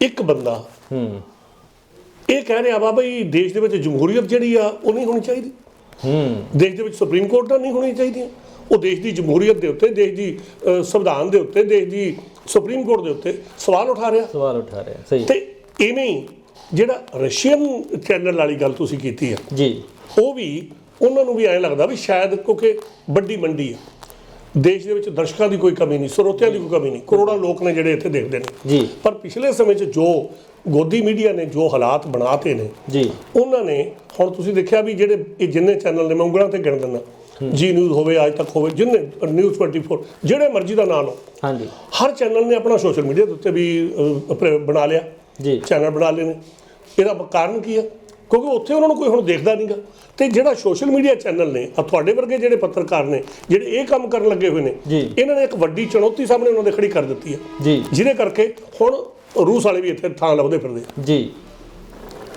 ਇੱਕ ਬੰਦਾ ਇਹ ਕਹਿ ਰਿਹਾ ਵਾ ਬਈ ਦੇਸ਼ ਦੇ ਵਿੱਚ ਜਮਹੂਰੀਅਤ ਜਿਹੜੀ ਆ ਉਹ ਨਹੀਂ ਹੋਣੀ ਚਾਹੀਦੀ। ਹੂੰ। ਦੇਸ਼ ਦੇ ਵਿੱਚ ਸੁਪਰੀਮ ਕੋਰਟਾਂ ਨਹੀਂ ਹੋਣੀਆਂ ਚਾਹੀਦੀਆਂ ਉਹ ਦੇਸ਼ ਦੀ ਜਮਹੂਰੀਅਤ ਦੇ ਉੱਤੇ ਦੇਸ਼ ਦੀ ਸੰਵਿਧਾਨ ਦੇ ਉੱਤੇ ਦੇਸ਼ ਦੀ ਸੁਪਰੀਮ ਕੋਰਟ ਦੇ ਉੱਤੇ ਸਵਾਲ ਉਠਾ ਰਿਹਾ। ਸਵਾਲ ਉਠਾ ਰਿਹਾ ਸਹੀ। ਤੇ ਇਵੇਂ ਹੀ ਜਿਹੜਾ ਰਸ਼ੀਅਨ ਚੈਨਲ ਵਾਲੀ ਗੱਲ ਤੁਸੀਂ ਕੀਤੀ ਹੈ ਜੀ। ਉਹ ਵੀ ਉਹਨਾਂ ਨੂੰ ਵੀ ਐਂ ਲੱਗਦਾ ਵੀ ਸ਼ਾਇਦ ਕਿਉਂਕਿ ਵੱਡੀ ਮੰਡੀ ਹੈ। ਦੇਸ਼ ਦੇ ਵਿੱਚ ਦਰਸ਼ਕਾਂ ਦੀ ਕੋਈ ਕਮੀ ਨਹੀਂ ਸਰੋਤਿਆਂ ਦੀ ਕੋਈ ਕਮੀ ਨਹੀਂ ਕਰੋੜਾਂ ਲੋਕ ਨੇ ਜਿਹੜੇ ਇੱਥੇ ਦੇਖਦੇ ਨੇ। ਜੀ। ਪਰ ਪਿਛਲੇ ਸਮੇਂ 'ਚ ਜੋ ਗੋਦੀ ਮੀਡੀਆ ਨੇ ਜੋ ਹਾਲਾਤ ਬਣਾਤੇ ਨੇ ਜੀ। ਉਹਨਾਂ ਨੇ ਹੁਣ ਤੁਸੀਂ ਦੇਖਿਆ ਵੀ ਜਿਹੜੇ ਇਹ ਜਿੰਨੇ ਚੈਨਲ ਨੇ ਮੈਂ ਉਂਗਲਾਂ ਤੇ ਗਿਣ ਦਿੰਦਾ ਜੀ ਨਿਊਜ਼ ਹੋਵੇ ਅੱਜ ਤੱਕ ਹੋਵੇ ਜਿੰਨੇ ਨਿਊਜ਼ 24 ਜਿਹੜੇ ਮਰਜ਼ੀ ਦਾ ਨਾਂ ਲਓ। ਹਾਂਜੀ। ਹਰ ਚੈਨਲ ਨੇ ਆਪਣਾ ਸੋਸ਼ਲ ਮੀਡੀਆ ਦੇ ਉੱਤੇ ਵੀ ਬਣਾ ਲਿਆ। ਜੀ। ਚੈਨਲ ਬਣਾ ਲਏ ਨੇ। ਇਹਦਾ ਕਾਰਨ ਕੀ ਆ ਕਿਉਂਕਿ ਉੱਥੇ ਉਹਨਾਂ ਨੂੰ ਕੋਈ ਹੁਣ ਦੇਖਦਾ ਨਹੀਂਗਾ ਤੇ ਜਿਹੜਾ ਸੋਸ਼ਲ ਮੀਡੀਆ ਚੈਨਲ ਨੇ ਆ ਤੁਹਾਡੇ ਵਰਗੇ ਜਿਹੜੇ ਪੱਤਰਕਾਰ ਨੇ ਜਿਹੜੇ ਇਹ ਕੰਮ ਕਰਨ ਲੱਗੇ ਹੋਏ ਨੇ। ਇਹਨਾਂ ਨੇ ਇੱਕ ਵੱਡੀ ਚੁਣੌਤੀ ਸਾਹਮਣੇ ਉਹਨਾਂ ਦੇ ਖੜੀ ਕਰ ਦਿੱਤੀ ਹੈ। ਜੀ। ਜਿਹਦੇ ਕਰਕੇ ਹੁਣ ਰੂਸ ਵਾਲੇ ਵੀ ਇੱਥੇ ਥਾਂ ਲੱਭਦੇ ਫਿਰਦੇ। ਜੀ।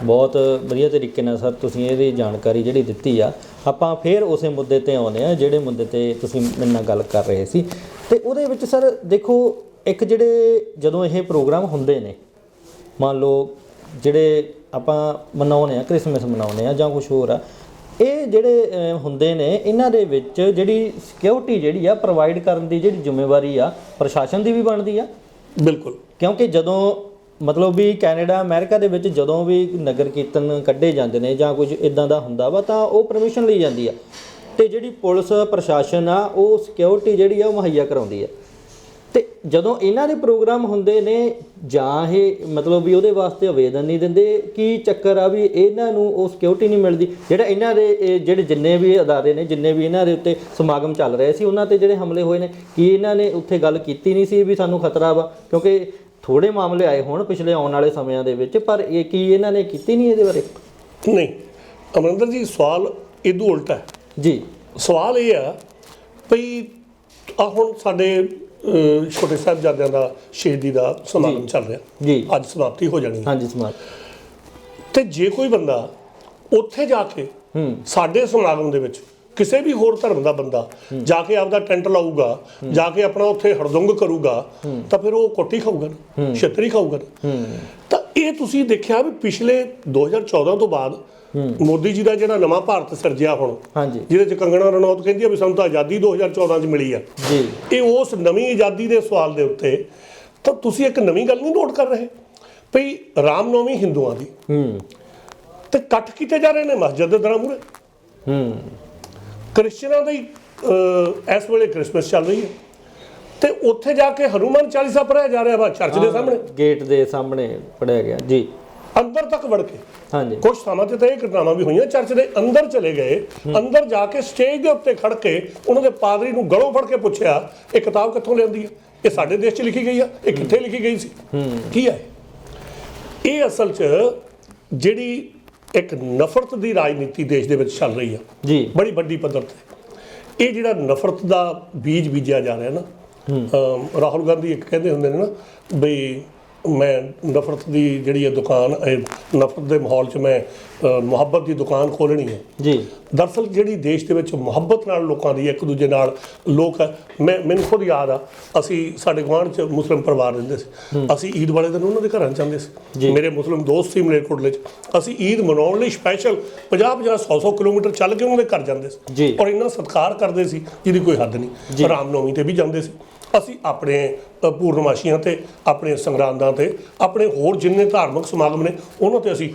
ਬਹੁਤ ਵਧੀਆ ਤਰੀਕੇ ਨਾਲ ਸਰ ਤੁਸੀਂ ਇਹਦੀ ਜਾਣਕਾਰੀ ਜਿਹੜੀ ਦਿੱਤੀ ਆ ਆਪਾਂ ਫੇਰ ਉਸੇ ਮੁੱਦੇ ਤੇ ਆਉਂਦੇ ਆ ਜਿਹੜੇ ਮੁੱਦੇ ਤੇ ਤੁਸੀਂ ਮੇਰੇ ਨਾਲ ਗੱਲ ਕਰ ਰਹੇ ਸੀ। ਤੇ ਉਹਦੇ ਵਿੱਚ ਸਰ ਦੇਖੋ ਇੱਕ ਜਿਹੜੇ ਜਦੋਂ ਇਹ ਪ੍ਰੋਗਰਾਮ ਹੁੰਦੇ ਨੇ ਮੰਨ ਲਓ ਜਿਹੜੇ ਆਪਾਂ ਮਨਾਉਂਦੇ ਆ ਕ੍ਰਿਸਮਸ ਮਨਾਉਂਦੇ ਆ ਜਾਂ ਕੁਝ ਹੋਰ ਆ ਇਹ ਜਿਹੜੇ ਹੁੰਦੇ ਨੇ ਇਹਨਾਂ ਦੇ ਵਿੱਚ ਜਿਹੜੀ ਸਿਕਿਉਰਿਟੀ ਜਿਹੜੀ ਆ ਪ੍ਰੋਵਾਈਡ ਕਰਨ ਦੀ ਜਿਹੜੀ ਜ਼ਿੰਮੇਵਾਰੀ ਆ ਪ੍ਰਸ਼ਾਸਨ ਦੀ ਵੀ ਬਣਦੀ ਆ? ਬਿਲਕੁਲ। ਕਿਉਂਕਿ ਜਦੋਂ ਮਤਲਬ ਵੀ ਕੈਨੇਡਾ, ਅਮਰੀਕਾ ਦੇ ਵਿੱਚ ਜਦੋਂ ਵੀ ਨਗਰ ਕੀਰਤਨ ਕੱਢੇ ਜਾਂਦੇ ਨੇ ਜਾਂ ਕੁਝ ਇਦਾਂ ਦਾ ਹੁੰਦਾ ਵਾ, ਤਾਂ ਉਹ ਪਰਮਿਸ਼ਨ ਲਈ ਜਾਂਦੀ ਆ। ਤੇ ਜਿਹੜੀ ਪੁਲਿਸ, ਪ੍ਰਸ਼ਾਸਨ ਆ, ਉਹ ਸਿਕਿਉਰਿਟੀ ਜਿਹੜੀ ਆ, ਉਹ ਮੁਹੱਈਆ ਕਰਾਉਂਦੀ ਆ। ਤੇ ਜਦੋਂ ਇਹਨਾਂ ਦੇ ਪ੍ਰੋਗਰਾਮ ਹੁੰਦੇ ਨੇ, ਜਾਂ ਇਹ ਮਤਲਬ ਵੀ ਉਹਦੇ ਵਾਸਤੇ ਆਵੇਦਨ ਨਹੀਂ ਦਿੰਦੇ, ਕੀ ਚੱਕਰ ਆ ਵੀ ਇਹਨਾਂ ਨੂੰ ਉਹ ਸਿਕਿਉਰਿਟੀ ਨਹੀਂ ਮਿਲਦੀ? ਜਿਹੜਾ ਇਹਨਾਂ ਦੇ, ਇਹ ਜਿਹੜੇ ਜਿੰਨੇ ਵੀ ਅਦਾਰੇ ਨੇ, ਜਿੰਨੇ ਵੀ ਇਹਨਾਂ ਦੇ ਉੱਤੇ ਸਮਾਗਮ ਚੱਲ ਰਹੇ ਸੀ, ਉਹਨਾਂ ਤੇ ਜਿਹੜੇ ਹਮਲੇ ਹੋਏ ਨੇ, ਕੀ ਇਹਨਾਂ ਨੇ ਉੱਥੇ ਗੱਲ ਕੀਤੀ ਨਹੀਂ ਸੀ ਵੀ ਸਾਨੂੰ ਖਤਰਾ ਵਾ? ਕਿਉਂਕਿ ਥੋੜੇ ਮਾਮਲੇ ਆਏ ਹੋਣ ਪਿਛਲੇ ਆਉਣ ਵਾਲੇ ਸਮਿਆਂ ਦੇ ਵਿੱਚ ਪਰ ਇਹ ਕੀ ਇਹਨਾਂ ਨੇ ਕੀਤੀ ਨਹੀਂ ਇਹਦੇ ਬਾਰੇ? ਨਹੀਂ ਅਮਰਿੰਦਰ ਜੀ ਸਵਾਲ ਇਦੋਂ ਉਲਟਾ ਹੈ। ਜੀ। ਸਵਾਲ ਇਹ ਆ ਭਈ ਆ ਹੁਣ ਸਾਡੇ ਛੋਟੇ ਸਾਹਿਬਜ਼ਾਦਿਆਂ ਦਾ ਸ਼ਹੀਦੀ ਦਾ ਸਮਾਗਮ ਚੱਲ ਰਿਹਾ। ਜੀ। ਅੱਜ ਸਮਾਪਤੀ ਹੋ ਜਾਣੀ ਹੈ। ਹਾਂਜੀ ਸਮਾਜ ਤੇ ਜੇ ਕੋਈ ਬੰਦਾ ਉੱਥੇ ਜਾ ਕੇ ਹੂੰ। ਸਾਡੇ ਸਮਾਗਮ ਦੇ ਵਿੱਚ ਕਿਸੇ ਵੀ ਹੋਰ ਧਰਮ ਦਾ ਬੰਦਾ ਜਾ ਕੇ ਆਪਦਾ ਟੈਂਟ ਲਾਊਗਾ ਜਾ ਕੇ ਆਪਣਾ ਉੱਥੇ ਹੜਦੁੰਗ ਕਰੂਗਾ ਤਾਂ ਫਿਰ ਉਹ ਕੋਟੀ ਖਾਊਗਾ ਨਾ ਛਤਰੀ ਖਾਊਗਾ ਨਾ। ਤਾਂ ਇਹ ਤੁਸੀਂ ਦੇਖਿਆ ਵੀ ਪਿਛਲੇ 2014 ਤੋਂ ਬਾਅਦ ਮੋਦੀ ਜੀ ਦਾ ਜਿਹੜਾ ਨਵਾਂ ਭਾਰਤ ਸਿਰਜਿਆ ਹੁਣ ਹਾਂਜੀ। ਜਿਹਦੇ ਚ ਕੰਗਣਾ ਰਣੌਤ ਕਹਿੰਦੀ ਆ ਵੀ ਸਾਨੂੰ ਤਾਂ ਆਜ਼ਾਦੀ 2014 ਚ ਮਿਲੀ ਆ। ਜੀ। ਇਹ ਉਸ ਨਵੀਂ ਆਜ਼ਾਦੀ ਦੇ ਸਵਾਲ ਦੇ ਉੱਤੇ ਤਾਂ ਤੁਸੀਂ ਇੱਕ ਨਵੀਂ ਗੱਲ ਨਹੀਂ ਨੋਟ ਕਰ ਰਹੇ? ਭਈ ਰਾਮਨੌਮੀ ਹਿੰਦੂਆਂ ਦੀ ਹੂੰ। ਤੇ ਇਕੱਠ ਕੀਤੇ ਜਾ ਰਹੇ ਨੇ ਮਸਜਿਦ ਦੇ ਦਰਾਂ ਮੂਹਰੇ? ਹੂੰ। ਕ੍ਰਿਸਚੀਅਨਾਂ ਦੀ ਇਸ ਵੇਲੇ ਕ੍ਰਿਸਮਸ ਚੱਲ ਰਹੀ ਹੈ। ਤੇ ਉੱਥੇ ਜਾ ਕੇ ਹਨੂਮਾਨ ਚਾਲੀਸਾ ਪੜਿਆ ਜਾ ਰਿਹਾ ਵਾ ਚਰਚ ਦੇ ਸਾਹਮਣੇ? ਗੇਟ ਦੇ ਸਾਹਮਣੇ ਪੜਿਆ ਗਿਆ ਜੀ। ਅੰਦਰ ਤੱਕ ਵੜ ਕੇ। ਹਾਂਜੀ। ਕੁਝ ਥਾਵਾਂ ਤੇ ਤਾਂ ਇਹ ਘਟਨਾਵਾਂ ਵੀ ਹੋਈਆਂ ਚਰਚ ਦੇ ਅੰਦਰ ਚਲੇ ਗਏ ਅੰਦਰ ਜਾ ਕੇ ਸਟੇਜ ਦੇ ਉੱਤੇ ਖੜ ਕੇ ਉਹਨਾਂ ਦੇ ਪਾਦਰੀ ਨੂੰ ਗਲੋਂ ਫੜ ਕੇ ਪੁੱਛਿਆ ਇਹ ਕਿਤਾਬ ਕਿੱਥੋਂ ਲਿਆਂਦੀ ਹੈ? ਇਹ ਸਾਡੇ ਦੇਸ਼ 'ਚ ਲਿਖੀ ਗਈ ਆ ਇਹ ਕਿੱਥੇ ਲਿਖੀ ਗਈ ਸੀ? ਕੀ ਹੈ? ਇਹ ਅਸਲ 'ਚ ਜਿਹੜੀ ਇੱਕ ਨਫ਼ਰਤ ਦੀ ਰਾਜਨੀਤੀ ਦੇਸ਼ ਦੇ ਵਿੱਚ ਚੱਲ ਰਹੀ ਆ। ਜੀ। ਬੜੀ ਵੱਡੀ ਪੱਧਰ ਤੇ। ਇਹ ਜਿਹੜਾ ਨਫ਼ਰਤ ਦਾ ਬੀਜ ਬੀਜਿਆ ਜਾ ਰਿਹਾ ਨਾ ਰਾਹੁਲ ਗਾਂਧੀ ਇੱਕ ਕਹਿੰਦੇ ਹੁੰਦੇ ਨੇ ਨਾ ਬਈ ਮੈਂ ਨਫ਼ਰਤ ਦੀ ਜਿਹੜੀ ਹੈ ਦੁਕਾਨ ਇਹ ਨਫ਼ਰਤ ਦੇ ਮਾਹੌਲ 'ਚ ਮੈਂ ਅ, ਮੁਹੱਬਤ ਦੀ ਦੁਕਾਨ ਖੋਲਣੀ ਹੈ। ਜੀ। ਦਰਅਸਲ ਜਿਹੜੀ ਦੇਸ਼ ਦੇ ਵਿੱਚ ਮੁਹੱਬਤ ਨਾਲ ਲੋਕਾਂ ਦੀ ਇੱਕ ਦੂਜੇ ਨਾਲ ਲੋਕ ਮੈਂ ਮੈਨੂੰ ਖੁਦ ਯਾਦ ਆ ਅਸੀਂ ਸਾਡੇ ਗੁਆਂਢ 'ਚ ਮੁਸਲਿਮ ਪਰਿਵਾਰ ਰਹਿੰਦੇ ਸੀ। ਅਸੀਂ ਈਦ ਵਾਲੇ ਦਿਨ ਉਹਨਾਂ ਦੇ ਘਰਾਂ 'ਚ ਜਾਂਦੇ ਸੀ। ਮੇਰੇ ਮੁਸਲਿਮ ਦੋਸਤ ਸੀ ਮਲੇਰਕੋਟਲੇ 'ਚ। ਅਸੀਂ ਈਦ ਮਨਾਉਣ ਲਈ ਸਪੈਸ਼ਲ 50 50 100 100 ਕਿਲੋਮੀਟਰ ਚੱਲ ਕੇ ਉਹਨਾਂ ਦੇ ਘਰ ਜਾਂਦੇ ਸੀ। ਜੀ। ਔਰ ਇੰਨਾ ਸਤਿਕਾਰ ਕਰਦੇ ਸੀ ਜਿਹਦੀ ਕੋਈ ਹੱਦ ਨਹੀਂ। ਰਾਮਨੌਮੀ ਤੇ ਵੀ ਜਾਂਦੇ ਸੀ। ਅਸੀਂ ਆਪਣੇ ਪੂਰਨਮਾਸ਼ੀਆਂ ਤੇ ਆਪਣੇ ਸੰਗਰਾਂਦਾਂ ਤੇ ਆਪਣੇ ਹੋਰ ਜਿੰਨੇ ਧਾਰਮਿਕ ਸਮਾਗਮ ਨੇ ਉਹਨਾਂ ਤੇ ਅਸੀਂ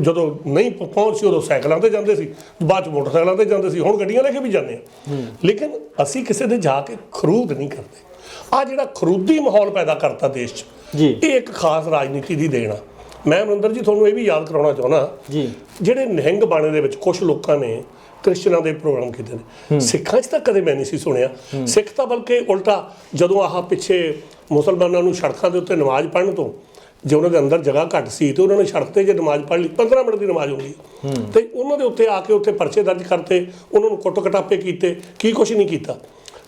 ਜਦੋਂ ਨਹੀਂ ਪਹੁੰਚ ਸੀ ਉਦੋਂ ਸਾਈਕਲਾਂ ਤੇ ਜਾਂਦੇ ਸੀ ਬਾਅਦ ਚ ਮੋਟਰਸਾਈਕਲਾਂ ਤੇ ਜਾਂਦੇ ਸੀ ਹੁਣ ਗੱਡੀਆਂ ਲੈ ਕੇ ਵੀ ਜਾਂਦੇ ਆ ਲੇਕਿਨ ਅਸੀਂ ਕਿਸੇ ਦੇ ਜਾ ਕੇ ਖਰੂਦ ਨਹੀਂ ਕਰਦੇ। ਆ ਜਿਹੜਾ ਖਰੂਦੀ ਮਾਹੌਲ ਪੈਦਾ ਕਰਤਾ ਦੇਸ਼ 'ਚ ਜੀ। ਇਹ ਇੱਕ ਖਾਸ ਰਾਜਨੀਤੀ ਦੀ ਦੇਣ ਆ। ਮੈਂ ਮਨਿੰਦਰ ਜੀ ਤੁਹਾਨੂੰ ਇਹ ਵੀ ਯਾਦ ਕਰਾਉਣਾ ਚਾਹੁੰਦਾ ਜੀ। ਜਿਹੜੇ ਨਿਹੰਗ ਬਾਣੇ ਦੇ ਵਿੱਚ ਕੁਝ ਲੋਕਾਂ ਨੇ ਕ੍ਰਿਸਚਨਾਂ ਦੇ ਪ੍ਰੋਗਰਾਮ ਕੀਤੇ ਨੇ। ਸਿੱਖਾਂ 'ਚ ਤਾਂ ਕਦੇ ਮੈਂ ਨਹੀਂ ਸੀ ਸੁਣਿਆ। ਸਿੱਖ ਤਾਂ ਬਲਕਿ ਉਲਟਾ ਜਦੋਂ ਆਹ ਪਿੱਛੇ ਮੁਸਲਮਾਨਾਂ ਨੂੰ ਸੜਕਾਂ ਦੇ ਉੱਤੇ ਨਮਾਜ਼ ਪੜ੍ਹਨ ਤੋਂ ਜੇ ਉਹਨਾਂ ਦੇ ਅੰਦਰ ਜਗ੍ਹਾ ਘੱਟ ਸੀ ਤੇ ਉਹਨਾਂ ਨੇ ਸੜਕ ਤੇ ਜੇ ਨਮਾਜ਼ ਪੜ੍ਹ ਲਈ 15 ਮਿੰਟ ਦੀ ਨਮਾਜ਼ ਹੁੰਦੀ। ਤੇ ਉਹਨਾਂ ਦੇ ਉੱਤੇ ਆ ਕੇ ਉੱਥੇ ਪਰਚੇ ਦਰਜ ਕਰਤੇ ਉਹਨਾਂ ਨੂੰ ਕੁੱਟ ਕਟਾਪੇ ਕੀਤੇ ਕੀ ਕੁਛ ਨਹੀਂ ਕੀਤਾ।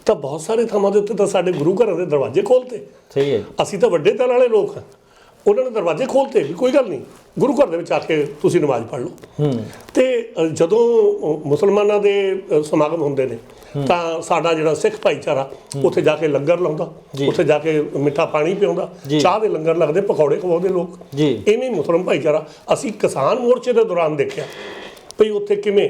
ਤਾਂ ਬਹੁਤ ਸਾਰੇ ਥਾਵਾਂ ਦੇ ਉੱਤੇ ਤਾਂ ਸਾਡੇ ਗੁਰੂ ਘਰਾਂ ਦੇ ਦਰਵਾਜ਼ੇ ਖੋਲਤੇ। ਸਹੀ ਹੈ। ਅਸੀਂ ਤਾਂ ਵੱਡੇ ਦਿਲ ਵਾਲੇ ਲੋਕ ਹਾਂ। ਉਹਨਾਂ ਨੇ ਦਰਵਾਜ਼ੇ ਖੋਲਤੇ ਵੀ ਕੋਈ ਗੱਲ ਨਹੀਂ ਗੁਰੂ ਘਰ ਦੇ ਵਿੱਚ ਆ ਕੇ ਤੁਸੀਂ ਨਮਾਜ਼ ਪੜ੍ਹ ਲਓ। ਤੇ ਜਦੋਂ ਮੁਸਲਮਾਨਾਂ ਦੇ ਸਮਾਗਮ ਹੁੰਦੇ ਨੇ ਤਾਂ ਸਾਡਾ ਜਿਹੜਾ ਸਿੱਖ ਭਾਈਚਾਰਾ ਉੱਥੇ ਜਾ ਕੇ ਲੰਗਰ ਲਾਉਂਦਾ। ਉੱਥੇ ਜਾ ਕੇ ਮਿੱਠਾ ਪਾਣੀ ਪਿਆਉਂਦਾ ਜੀ। ਚਾਹ ਦੇ ਲੰਗਰ ਲੱਗਦੇ ਪਕੌੜੇ ਖਵਾਉਂਦੇ ਲੋਕ। ਇਵੇਂ ਮੁਸਲਮ ਭਾਈਚਾਰਾ। ਅਸੀਂ ਕਿਸਾਨ ਮੋਰਚੇ ਦੇ ਦੌਰਾਨ ਦੇਖਿਆ। ਭਈ ਉੱਥੇ ਕਿਵੇਂ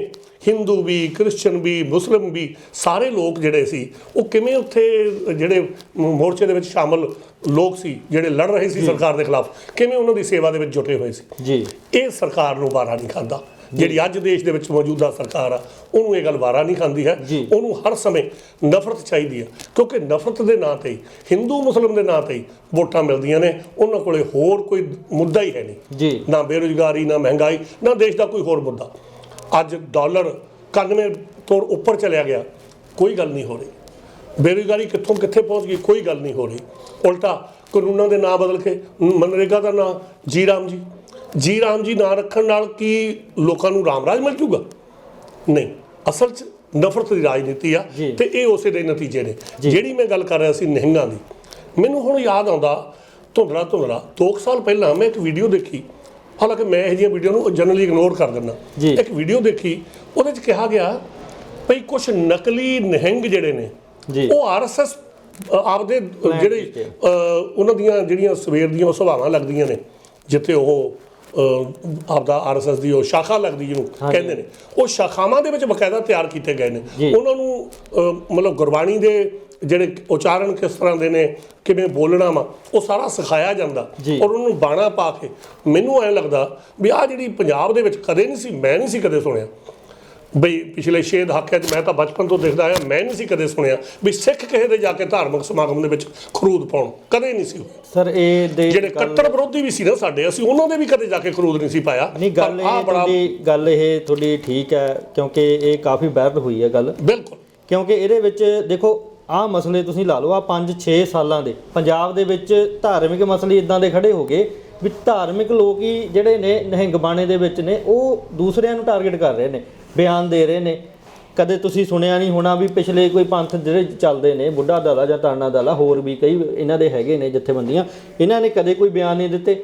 ਹਿੰਦੂ ਵੀ ਕ੍ਰਿਸਚੀਅਨ ਵੀ ਮੁਸਲਮ ਵੀ ਸਾਰੇ ਲੋਕ ਜਿਹੜੇ ਸੀ ਉਹ ਕਿਵੇਂ ਉੱਥੇ ਜਿਹੜੇ ਮੋਰਚੇ ਦੇ ਵਿੱਚ ਸ਼ਾਮਲ ਲੋਕ ਸੀ ਜਿਹੜੇ ਲੜ ਰਹੇ ਸੀ ਸਰਕਾਰ ਦੇ ਖਿਲਾਫ ਕਿਵੇਂ ਉਹਨਾਂ ਦੀ ਸੇਵਾ ਦੇ ਵਿੱਚ ਜੁਟੇ ਹੋਏ ਸੀ? ਜੀ। ਇਹ ਸਰਕਾਰ ਨੂੰ ਵਾਰਾ ਨਹੀਂ ਖਾਂਦਾ। ਜਿਹੜੀ ਅੱਜ ਦੇਸ਼ ਦੇ ਵਿੱਚ ਮੌਜੂਦਾ ਸਰਕਾਰ ਆ ਉਹਨੂੰ ਇਹ ਗੱਲ ਵਾਰਾ ਨਹੀਂ ਖਾਂਦੀ ਹੈ। ਉਹਨੂੰ ਹਰ ਸਮੇਂ ਨਫ਼ਰਤ ਚਾਹੀਦੀ ਹੈ ਕਿਉਂਕਿ ਨਫ਼ਰਤ ਦੇ ਨਾਂ ਤੇ ਹਿੰਦੂ ਮੁਸਲਮ ਦੇ ਨਾਂ ਤੇ ਵੋਟਾਂ ਮਿਲਦੀਆਂ ਨੇ ਉਹਨਾਂ ਕੋਲੇ ਹੋਰ ਕੋਈ ਮੁੱਦਾ ਹੀ ਹੈ ਨਹੀਂ। ਜੀ। ਨਾ ਬੇਰੁਜ਼ਗਾਰੀ ਨਾ ਮਹਿੰਗਾਈ ਨਾ ਦੇਸ਼ ਦਾ ਕੋਈ ਹੋਰ ਮੁੱਦਾ। ਅੱਜ ਡਾਲਰ 91 ਤੋਂ ਉੱਪਰ ਚਲਿਆ ਗਿਆ ਕੋਈ ਗੱਲ ਨਹੀਂ ਹੋ ਰਹੀ। ਬੇਰੁਜ਼ਗਾਰੀ ਕਿੱਥੋਂ ਕਿੱਥੇ ਪਹੁੰਚ ਗਈ ਕੋਈ ਗੱਲ ਨਹੀਂ ਹੋ ਰਹੀ। ਉਲਟਾ ਕਾਨੂੰਨਾਂ ਦੇ ਨਾਂ ਬਦਲ ਕੇ ਮਨਰੇਗਾ ਦਾ ਨਾਂ ਜੀ ਰਾਮ ਜੀ। ਜੀ ਰਾਮ ਜੀ ਨਾਂ ਰੱਖਣ ਨਾਲ ਕੀ ਲੋਕਾਂ ਨੂੰ ਰਾਮ ਰਾਜ ਮਿਲ ਜੂਗਾ? ਨਹੀਂ। ਅਸਲ 'ਚ ਨਫ਼ਰਤ ਦੀ ਰਾਜਨੀਤੀ ਆ। ਤੇ ਇਹ ਉਸੇ ਦੇ ਨਤੀਜੇ ਨੇ। ਜਿਹੜੀ ਮੈਂ ਗੱਲ ਕਰ ਰਿਹਾ ਸੀ ਨਿਹੰਗਾਂ ਦੀ ਮੈਨੂੰ ਹੁਣ ਯਾਦ ਆਉਂਦਾ ਧੁੰਦਲਾ ਧੁੰਦਲਾ 2 ਸਾਲ ਪਹਿਲਾਂ ਮੈਂ ਇੱਕ ਵੀਡੀਓ ਦੇਖੀ। ਹਾਲਾਂਕਿ ਮੈਂ ਇਹ ਜਿਹੀਆਂ ਵੀਡੀਓ ਨੂੰ ਜਨਰਲੀ ਇਗਨੋਰ ਕਰ ਦਿੰਦਾ। ਇੱਕ ਵੀਡੀਓ ਦੇਖੀ ਉਹਦੇ 'ਚ ਕਿਹਾ ਗਿਆ ਭਈ ਕੁਝ ਨਕਲੀ ਨਿਹੰਗ ਜਿਹੜੇ ਨੇ ਉਹ ਆਰਐਸਐਸ ਆਪਦੇ ਜਿਹੜੇ ਉਹਨਾਂ ਦੀਆਂ ਜਿਹੜੀਆਂ ਸਵੇਰ ਦੀਆਂ ਸਭਾਵਾਂ ਲੱਗਦੀਆਂ ਨੇ ਜਿੱਥੇ ਉਹ ਆਪਦਾ ਆਰਐਸਐਸ ਦੀ ਉਹ ਸ਼ਾਖਾ ਲੱਗਦੀ ਜਿਹਨੂੰ। ਕਹਿੰਦੇ ਨੇ ਉਹ ਸ਼ਾਖਾਵਾਂ ਦੇ ਵਿੱਚ ਬਕਾਇਦਾ ਤਿਆਰ ਕੀਤੇ ਗਏ ਨੇ। ਉਹਨਾਂ ਨੂੰ ਮਤਲਬ ਗੁਰਬਾਣੀ ਦੇ ਜਿਹੜੇ ਉਚਾਰਨ ਕਿਸ ਤਰ੍ਹਾਂ ਦੇ ਨੇ ਕਿਵੇਂ ਬੋਲਣਾ ਵਾ ਉਹ ਸਾਰਾ ਸਿਖਾਇਆ ਜਾਂਦਾ। ਔਰ ਉਹਨੂੰ ਬਾਣਾ ਪਾ ਕੇ ਮੈਨੂੰ ਐਂ ਲੱਗਦਾ ਵੀ ਆ ਜਿਹੜੀ ਪੰਜਾਬ ਦੇ ਵਿੱਚ ਕਦੇ ਨਹੀਂ ਸੀ ਮੈਂ ਨਹੀਂ ਸੀ ਕਦੇ ਸੁਣਿਆ। ਬਈ ਪਿਛਲੇ 6 ਦਹਾਕਿਆਂ 'ਚ ਮੈਂ ਤਾਂ ਬਚਪਨ ਤੋਂ ਦੇਖਦਾ ਆਇਆ ਮੈਂ ਨਹੀਂ ਸੀ ਕਦੇ ਸੁਣਿਆ ਵੀ ਸਿੱਖ ਕਿਸੇ ਦੇ ਜਾ ਕੇ ਧਾਰਮਿਕ ਸਮਾਗਮ ਦੇ ਵਿੱਚ ਖਰੂਦ ਪਾਉਣ ਕਦੇ ਨਹੀਂ ਸੀ ਸਰ ਇਹ ਦੇ ਜਿਹੜੇ ਕੱਟੜ ਵਿਰੋਧੀ ਵੀ ਸੀ ਨਾ ਸਾਡੇ ਅਸੀਂ ਉਹਨਾਂ ਦੇ ਵੀ ਕਦੇ ਜਾ ਕੇ ਖਰੂਦ ਨਹੀਂ ਸੀ ਪਾਇਆ। ਨਹੀਂ ਗੱਲ ਇਹ ਤੁਹਾਡੀ ਗੱਲ ਇਹ ਤੁਹਾਡੀ ਠੀਕ ਹੈ ਕਿਉਂਕਿ ਇਹ ਕਾਫੀ ਵਾਇਰਲ ਹੋਈ ਹੈ ਗੱਲ। ਬਿਲਕੁਲ। ਕਿਉਂਕਿ ਇਹਦੇ ਵਿੱਚ ਦੇਖੋ ਆਹ ਮਸਲੇ ਤੁਸੀਂ ਲਾ ਲਓ, ਆ 5-6 ਸਾਲਾਂ ਦੇ। ਪੰਜਾਬ ਦੇ ਵਿੱਚ ਧਾਰਮਿਕ ਮਸਲੇ ਇਦਾਂ ਦੇ ਖੜੇ ਹੋ ਗਏ ਵੀ ਧਾਰਮਿਕ ਲੋਕ ਹੀ ਜਿਹੜੇ ਨੇ, ਨਹਿੰਗ ਬਾਣੇ ਦੇ ਵਿੱਚ ਨੇ, ਉਹ ਦੂਸਰਿਆਂ ਨੂੰ ਟਾਰਗੇਟ ਕਰ ਰਹੇ ਨੇ, ਬਿਆਨ ਦੇ ਰਹੇ ਨੇ। ਕਦੇ ਤੁਸੀਂ ਸੁਣਿਆ ਨਹੀਂ ਹੋਣਾ ਵੀ ਪਿਛਲੇ ਕੋਈ ਪੰਥ ਜਿਹੜੇ ਚੱਲਦੇ ਨੇ, ਬੁੱਢਾ ਦਾਲਾ ਜਾਂ ਤਾਣਾ ਦਲਾ ਹੋਰ ਵੀ ਕਈ ਇਹਨਾਂ ਦੇ ਹੈਗੇ ਨੇ ਜਥੇਬੰਦੀਆਂ, ਇਹਨਾਂ ਨੇ ਕਦੇ ਕੋਈ ਬਿਆਨ ਨਹੀਂ ਦਿੱਤੇ।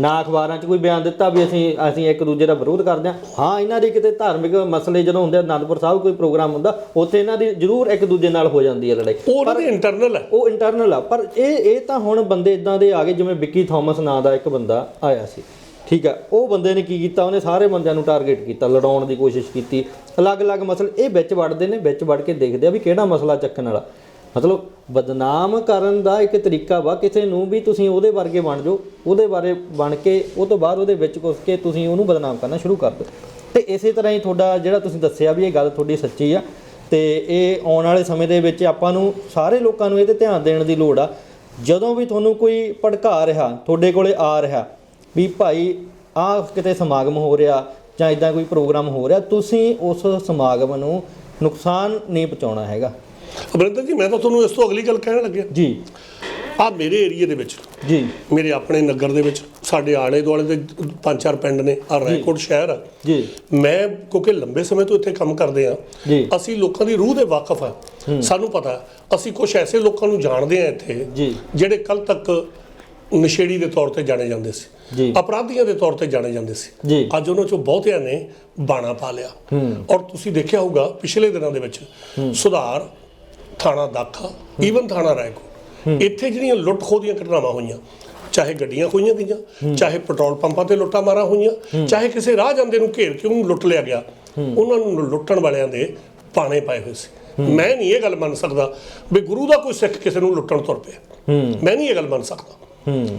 ਨਾ ਅਖਬਾਰਾਂ 'ਚ ਕੋਈ ਬਿਆਨ ਦਿੱਤਾ ਵੀ ਅਸੀਂ ਅਸੀਂ ਇੱਕ ਦੂਜੇ ਦਾ ਵਿਰੋਧ ਕਰਦੇ ਹਾਂ। ਹਾਂ ਇਹਨਾਂ ਦੀ ਕਿਤੇ ਧਾਰਮਿਕ ਮਸਲੇ ਜਦੋਂ ਹੁੰਦੇ ਆ, ਅਨੰਦਪੁਰ ਸਾਹਿਬ ਕੋਈ ਪ੍ਰੋਗਰਾਮ ਹੁੰਦਾ ਉੱਥੇ ਇਹਨਾਂ ਦੀ ਜ਼ਰੂਰ ਇੱਕ ਦੂਜੇ ਨਾਲ ਹੋ ਜਾਂਦੀ ਹੈ ਲੜਾਈ। ਉਹ ਉਹਨਾਂ ਦੇ ਇੰਟਰਨਲ ਹੈ। ਉਹ ਇੰਟਰਨਲ ਆ। ਪਰ ਇਹ ਇਹ ਤਾਂ ਹੁਣ ਬੰਦੇ ਇਦਾਂ ਦੇ ਆ ਗਏ ਜਿਵੇਂ ਵਿੱਕੀ ਥਾਮਸ ਨਾਂ ਦਾ ਇੱਕ ਬੰਦਾ ਆਇਆ ਸੀ। ਠੀਕ ਆ ਉਹ ਬੰਦੇ ਨੇ ਕੀ ਕੀਤਾ? ਉਹਨੇ ਸਾਰੇ ਬੰਦਿਆਂ ਨੂੰ ਟਾਰਗੇਟ ਕੀਤਾ ਲੜਾਉਣ ਦੀ ਕੋਸ਼ਿਸ਼ ਕੀਤੀ। ਅਲੱਗ-ਅਲੱਗ ਮਸਲੇ ਇਹ ਵਿੱਚ ਵੜਦੇ ਨੇ ਵਿੱਚ ਵੜ ਕੇ ਦੇਖਦੇ ਆ ਵੀ ਕਿਹੜਾ ਮਸਲਾ ਚੱਕਣ ਵਾਲਾ। ਮਤਲਬ ਬਦਨਾਮ ਕਰਨ ਦਾ ਇੱਕ ਤਰੀਕਾ ਵਾ, ਕਿਸੇ ਨੂੰ ਵੀ ਤੁਸੀਂ ਉਹਦੇ ਵਰਗੇ ਬਣ ਜਾਓ, ਉਹਦੇ ਬਾਰੇ ਬਣ ਕੇ, ਉਹ ਤੋਂ ਬਾਅਦ ਉਹਦੇ ਵਿੱਚ ਘੁਸ ਕੇ ਤੁਸੀਂ ਉਹਨੂੰ ਬਦਨਾਮ ਕਰਨਾ ਸ਼ੁਰੂ ਕਰ ਦਿਓ। ਤੇ ਇਸੇ ਤਰ੍ਹਾਂ ਹੀ ਤੁਹਾਡਾ ਜਿਹੜਾ ਤੁਸੀਂ ਦੱਸਿਆ ਵੀ ਇਹ ਗੱਲ ਤੁਹਾਡੀ ਸੱਚੀ ਆ, ਤੇ ਇਹ ਆਉਣ ਵਾਲੇ ਸਮੇਂ ਦੇ ਵਿੱਚ ਆਪਾਂ ਨੂੰ ਸਾਰੇ ਲੋਕਾਂ ਨੂੰ ਇਹਤੇ ਧਿਆਨ ਦੇਣ ਦੀ ਲੋੜ ਆ, ਜਦੋਂ ਵੀ ਤੁਹਾਨੂੰ ਕੋਈ ਭੜਕਾ ਰਿਹਾ, ਤੁਹਾਡੇ ਕੋਲੇ ਆ ਰਿਹਾ ਵੀ ਭਾਈ ਆ ਕਿਤੇ ਸਮਾਗਮ ਹੋ ਰਿਹਾ ਜਾਂ ਇਦਾਂ ਕੋਈ ਪ੍ਰੋਗਰਾਮ ਹੋ ਰਿਹਾ, ਤੁਸੀਂ ਉਸ ਸਮਾਗਮ ਨੂੰ ਨੁਕਸਾਨ ਨਹੀਂ ਪਹੁੰਚਾਉਣਾ ਹੈਗਾ। ਅਮਰਿੰਦਰ ਜੀ ਮੈਂ ਤਾਂ ਤੁਹਾਨੂੰ ਇਸ ਤੋਂ ਅਗਲੀ ਗੱਲ ਕਹਿਣ ਲੱਗਿਆ। ਜੀ। ਆ ਮੇਰੇ ਏਰੀਏ ਦੇ ਵਿੱਚ ਜੀ। ਮੇਰੇ ਆਪਣੇ ਨਗਰ ਦੇ ਵਿੱਚ ਸਾਡੇ ਆਲੇ ਦੁਆਲੇ ਦੇ ਪੰਜ ਚਾਰ ਪਿੰਡ ਨੇ ਆ ਰੈਕੋਰਡ ਸ਼ਹਿਰ ਆ। ਜੀ। ਮੈਂ ਕਿਉਂਕਿ ਲੰਬੇ ਸਮੇਂ ਤੋਂ ਇੱਥੇ ਕੰਮ ਕਰਦੇ ਆ ਅਸੀਂ ਲੋਕਾਂ ਦੀ ਰੂਹ ਦੇ ਵਾਕਫ ਆ। ਸਾਨੂੰ ਪਤਾ ਅਸੀਂ ਕੁਝ ਐਸੇ ਲੋਕਾਂ ਨੂੰ ਜਾਣਦੇ ਆ ਇੱਥੇ ਜੀ। ਜਿਹੜੇ ਕੱਲ ਤੱਕ ਨਸ਼ੇੜੀ ਦੇ ਤੌਰ ਤੇ ਜਾਣੇ ਜਾਂਦੇ ਸੀ ਜੀ। ਅਪਰਾਧੀਆਂ ਦੇ ਤੌਰ ਤੇ ਜਾਣੇ ਜਾਂਦੇ ਸੀ। ਅੱਜ ਉਹਨਾਂ ਚੋਂ ਬਹੁਤਿਆਂ ਨੇ ਬਾਣਾ ਪਾ ਲਿਆ। ਔਰ ਤੁਸੀਂ ਦੇਖਿਆ ਹੋਊਗਾ ਪਿਛਲੇ ਦਿਨਾਂ ਦੇ ਵਿੱਚ ਸੁਧਾਰ ਥਾਣਾ ਦਾਖਾ ਈਵਨ ਥਾਣਾ ਰਾਏਕੋ। ਇੱਥੇ ਜਿਹੜੀਆਂ ਲੁੱਟ ਖੋਹ ਦੀਆਂ ਘਟਨਾਵਾਂ ਹੋਈਆਂ ਚਾਹੇ ਗੱਡੀਆਂ ਖੋਈਆਂ ਗਈਆਂ ਚਾਹੇ ਪੈਟਰੋਲ ਪੰਪਾਂ ਤੇ ਲੁੱਟਾਂ ਮਾਰਾਂ ਹੋਈਆਂ ਚਾਹੇ ਕਿਸੇ ਰਾਹ ਜਾਂਦੇ ਨੂੰ ਘੇਰ ਕੇ ਉਹਨੂੰ ਲੁੱਟ ਲਿਆ ਗਿਆ ਉਹਨਾਂ ਨੂੰ ਲੁੱਟਣ ਵਾਲਿਆਂ ਦੇ ਪਾਣੇ ਪਾਏ ਹੋਏ ਸੀ। ਮੈਂ ਨਹੀਂ ਇਹ ਗੱਲ ਮੰਨ ਸਕਦਾ ਵੀ ਗੁਰੂ ਦਾ ਕੋਈ ਸਿੱਖ ਕਿਸੇ ਨੂੰ ਲੁੱਟਣ ਤੁਰ ਪਿਆ। ਮੈਂ ਨਹੀਂ ਇਹ ਗੱਲ ਮੰਨ ਸਕਦਾ।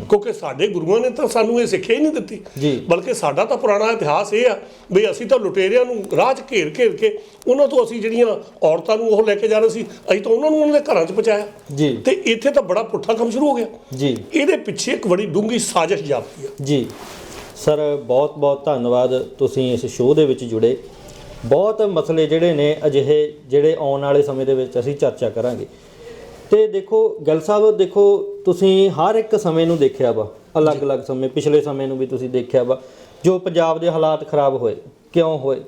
ਕਿਉਂਕਿ ਸਾਡੇ ਗੁਰੂਆਂ ਨੇ ਤਾਂ ਸਾਨੂੰ ਇਹ ਸਿੱਖਿਆ ਹੀ ਨਹੀਂ ਦਿੱਤੀ। ਬਲਕਿ ਸਾਡਾ ਤਾਂ ਪੁਰਾਣਾ ਇਤਿਹਾਸ ਇਹ ਆ ਵੀ ਅਸੀਂ ਤਾਂ ਲੁਟੇਰਿਆਂ ਨੂੰ ਰਾਹ 'ਚ ਘੇਰ ਘੇਰ ਕੇ ਉਹਨਾਂ ਤੋਂ ਅਸੀਂ ਜਿਹੜੀਆਂ ਔਰਤਾਂ ਨੂੰ ਉਹ ਲੈ ਕੇ ਜਾ ਰਹੇ ਸੀ ਅਸੀਂ ਤਾਂ ਉਹਨਾਂ ਨੂੰ ਉਹਨਾਂ ਦੇ ਘਰਾਂ 'ਚ ਪਹੁੰਚਾਇਆ। ਜੀ। ਤੇ ਇੱਥੇ ਤਾਂ ਬੜਾ ਪੁੱਠਾ ਕੰਮ ਸ਼ੁਰੂ ਹੋ ਗਿਆ। ਜੀ। ਇਹਦੇ ਪਿੱਛੇ ਇੱਕ ਬੜੀ ਡੂੰਘੀ ਸਾਜ਼ਿਸ਼ ਜਾਪਦੀ ਆ। ਜੀ। ਸਰ ਬਹੁਤ ਬਹੁਤ ਧੰਨਵਾਦ ਤੁਸੀਂ ਇਸ ਸ਼ੋਅ ਦੇ ਵਿੱਚ ਜੁੜੇ। ਬਹੁਤ ਮਸਲੇ ਜਿਹੜੇ ਨੇ ਅਜਿਹੇ ਜਿਹੜੇ ਆਉਣ ਵਾਲੇ ਸਮੇਂ ਦੇ ਵਿੱਚ ਅਸੀਂ ਚਰਚਾ ਕਰਾਂਗੇ। ਤੇ ਦੇਖੋ, ਗੱਲ ਸਾਹਿਬ, ਦੇਖੋ, ਤੁਸੀਂ ਹਰ ਇੱਕ ਸਮੇਂ ਨੂੰ ਦੇਖਿਆ ਵਾ। ਅਲੱਗ-ਅਲੱਗ ਸਮੇਂ, ਪਿਛਲੇ ਸਮੇਂ ਨੂੰ ਵੀ ਤੁਸੀਂ ਦੇਖਿਆ ਵਾ। ਜੋ ਪੰਜਾਬ ਦੇ ਹਾਲਾਤ ਖਰਾਬ ਹੋਏ, ਕਿਉਂ ਹੋਏ,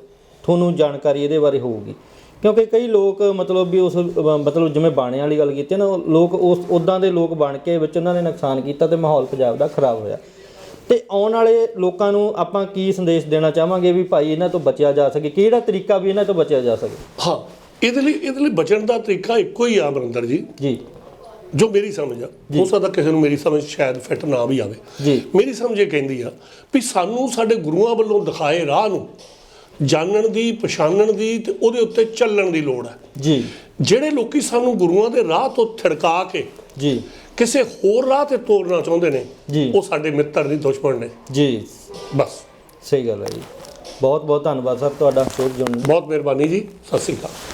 ਤੁਹਾਨੂੰ ਜਾਣਕਾਰੀ ਇਹਦੇ ਬਾਰੇ ਹੋਊਗੀ। ਕਿਉਂਕਿ ਕਈ ਲੋਕ ਮਤਲਬ ਵੀ ਉਸ, ਮਤਲਬ ਜਿਵੇਂ ਬਾਣੇ ਵਾਲੀ ਗੱਲ ਕੀਤੀ ਨਾ ਉਹ ਲੋਕ ਉਸ ਉਦਾਂ ਦੇ ਲੋਕ ਬਣ ਕੇ ਵਿੱਚ ਉਹਨਾਂ ਨੇ ਨੁਕਸਾਨ ਕੀਤਾ ਤੇ ਮਾਹੌਲ ਪੰਜਾਬ ਦਾ ਖਰਾਬ ਹੋਇਆ। ਤੇ ਆਉਣ ਵਾਲੇ ਲੋਕਾਂ ਨੂੰ ਆਪਾਂ ਕੀ ਸੰਦੇਸ਼ ਦੇਣਾ ਚਾਹਾਂਗੇ ਵੀ ਭਾਈ ਇਹਨਾਂ ਤੋਂ ਬਚਿਆ ਜਾ ਸਕੇ? ਕਿਹੜਾ ਤਰੀਕਾ ਵੀ ਇਹਨਾਂ ਤੋਂ ਬਚਿਆ ਜਾ ਸਕੇ? ਹਾਂ ਇਹਦੇ ਲਈ ਇਹਦੇ ਲਈ ਬਚਣ ਦਾ ਤਰੀਕਾ ਇੱਕੋ ਹੀ ਆ ਅਮਰਿੰਦਰ ਜੀ। ਜੀ। ਜੋ ਮੇਰੀ ਸਮਝ ਆ। ਹੋ ਸਕਦਾ ਕਿਸੇ ਨੂੰ ਮੇਰੀ ਸਮਝ ਸ਼ਾਇਦ ਫਿੱਟ ਨਾ ਵੀ ਆਵੇ। ਜੀ। ਮੇਰੀ ਸਮਝ ਇਹ ਕਹਿੰਦੀ ਆ ਵੀ ਸਾਨੂੰ ਸਾਡੇ ਗੁਰੂਆਂ ਵੱਲੋਂ ਦਿਖਾਏ ਰਾਹ ਨੂੰ ਜਾਣਨ ਦੀ ਪਛਾਣਨ ਦੀ ਤੇ ਉਹਦੇ ਉੱਤੇ ਚੱਲਣ ਦੀ ਲੋੜ ਹੈ ਜੀ। ਜਿਹੜੇ ਲੋਕੀ ਸਾਨੂੰ ਗੁਰੂਆਂ ਦੇ ਰਾਹ ਤੋਂ ਥੜਕਾ ਕੇ ਜੀ। ਕਿਸੇ ਹੋਰ ਰਾਹ ਤੇ ਤੋਰਨਾ ਚਾਹੁੰਦੇ ਨੇ ਜੀ। ਉਹ ਸਾਡੇ ਮਿੱਤਰ ਨਹੀਂ ਦੁਸ਼ਮਣ ਨੇ। ਜੀ। ਬਸ। ਸਹੀ ਗੱਲ ਹੈ ਜੀ। ਬਹੁਤ ਬਹੁਤ ਧੰਨਵਾਦ ਸਰ ਤੁਹਾਡਾ। ਸ਼ੋਅ ਜੁੜਨ ਬਹੁਤ ਮਿਹਰਬਾਨੀ ਜੀ। ਸਤਿ ਸ੍ਰੀ ਅਕਾਲ।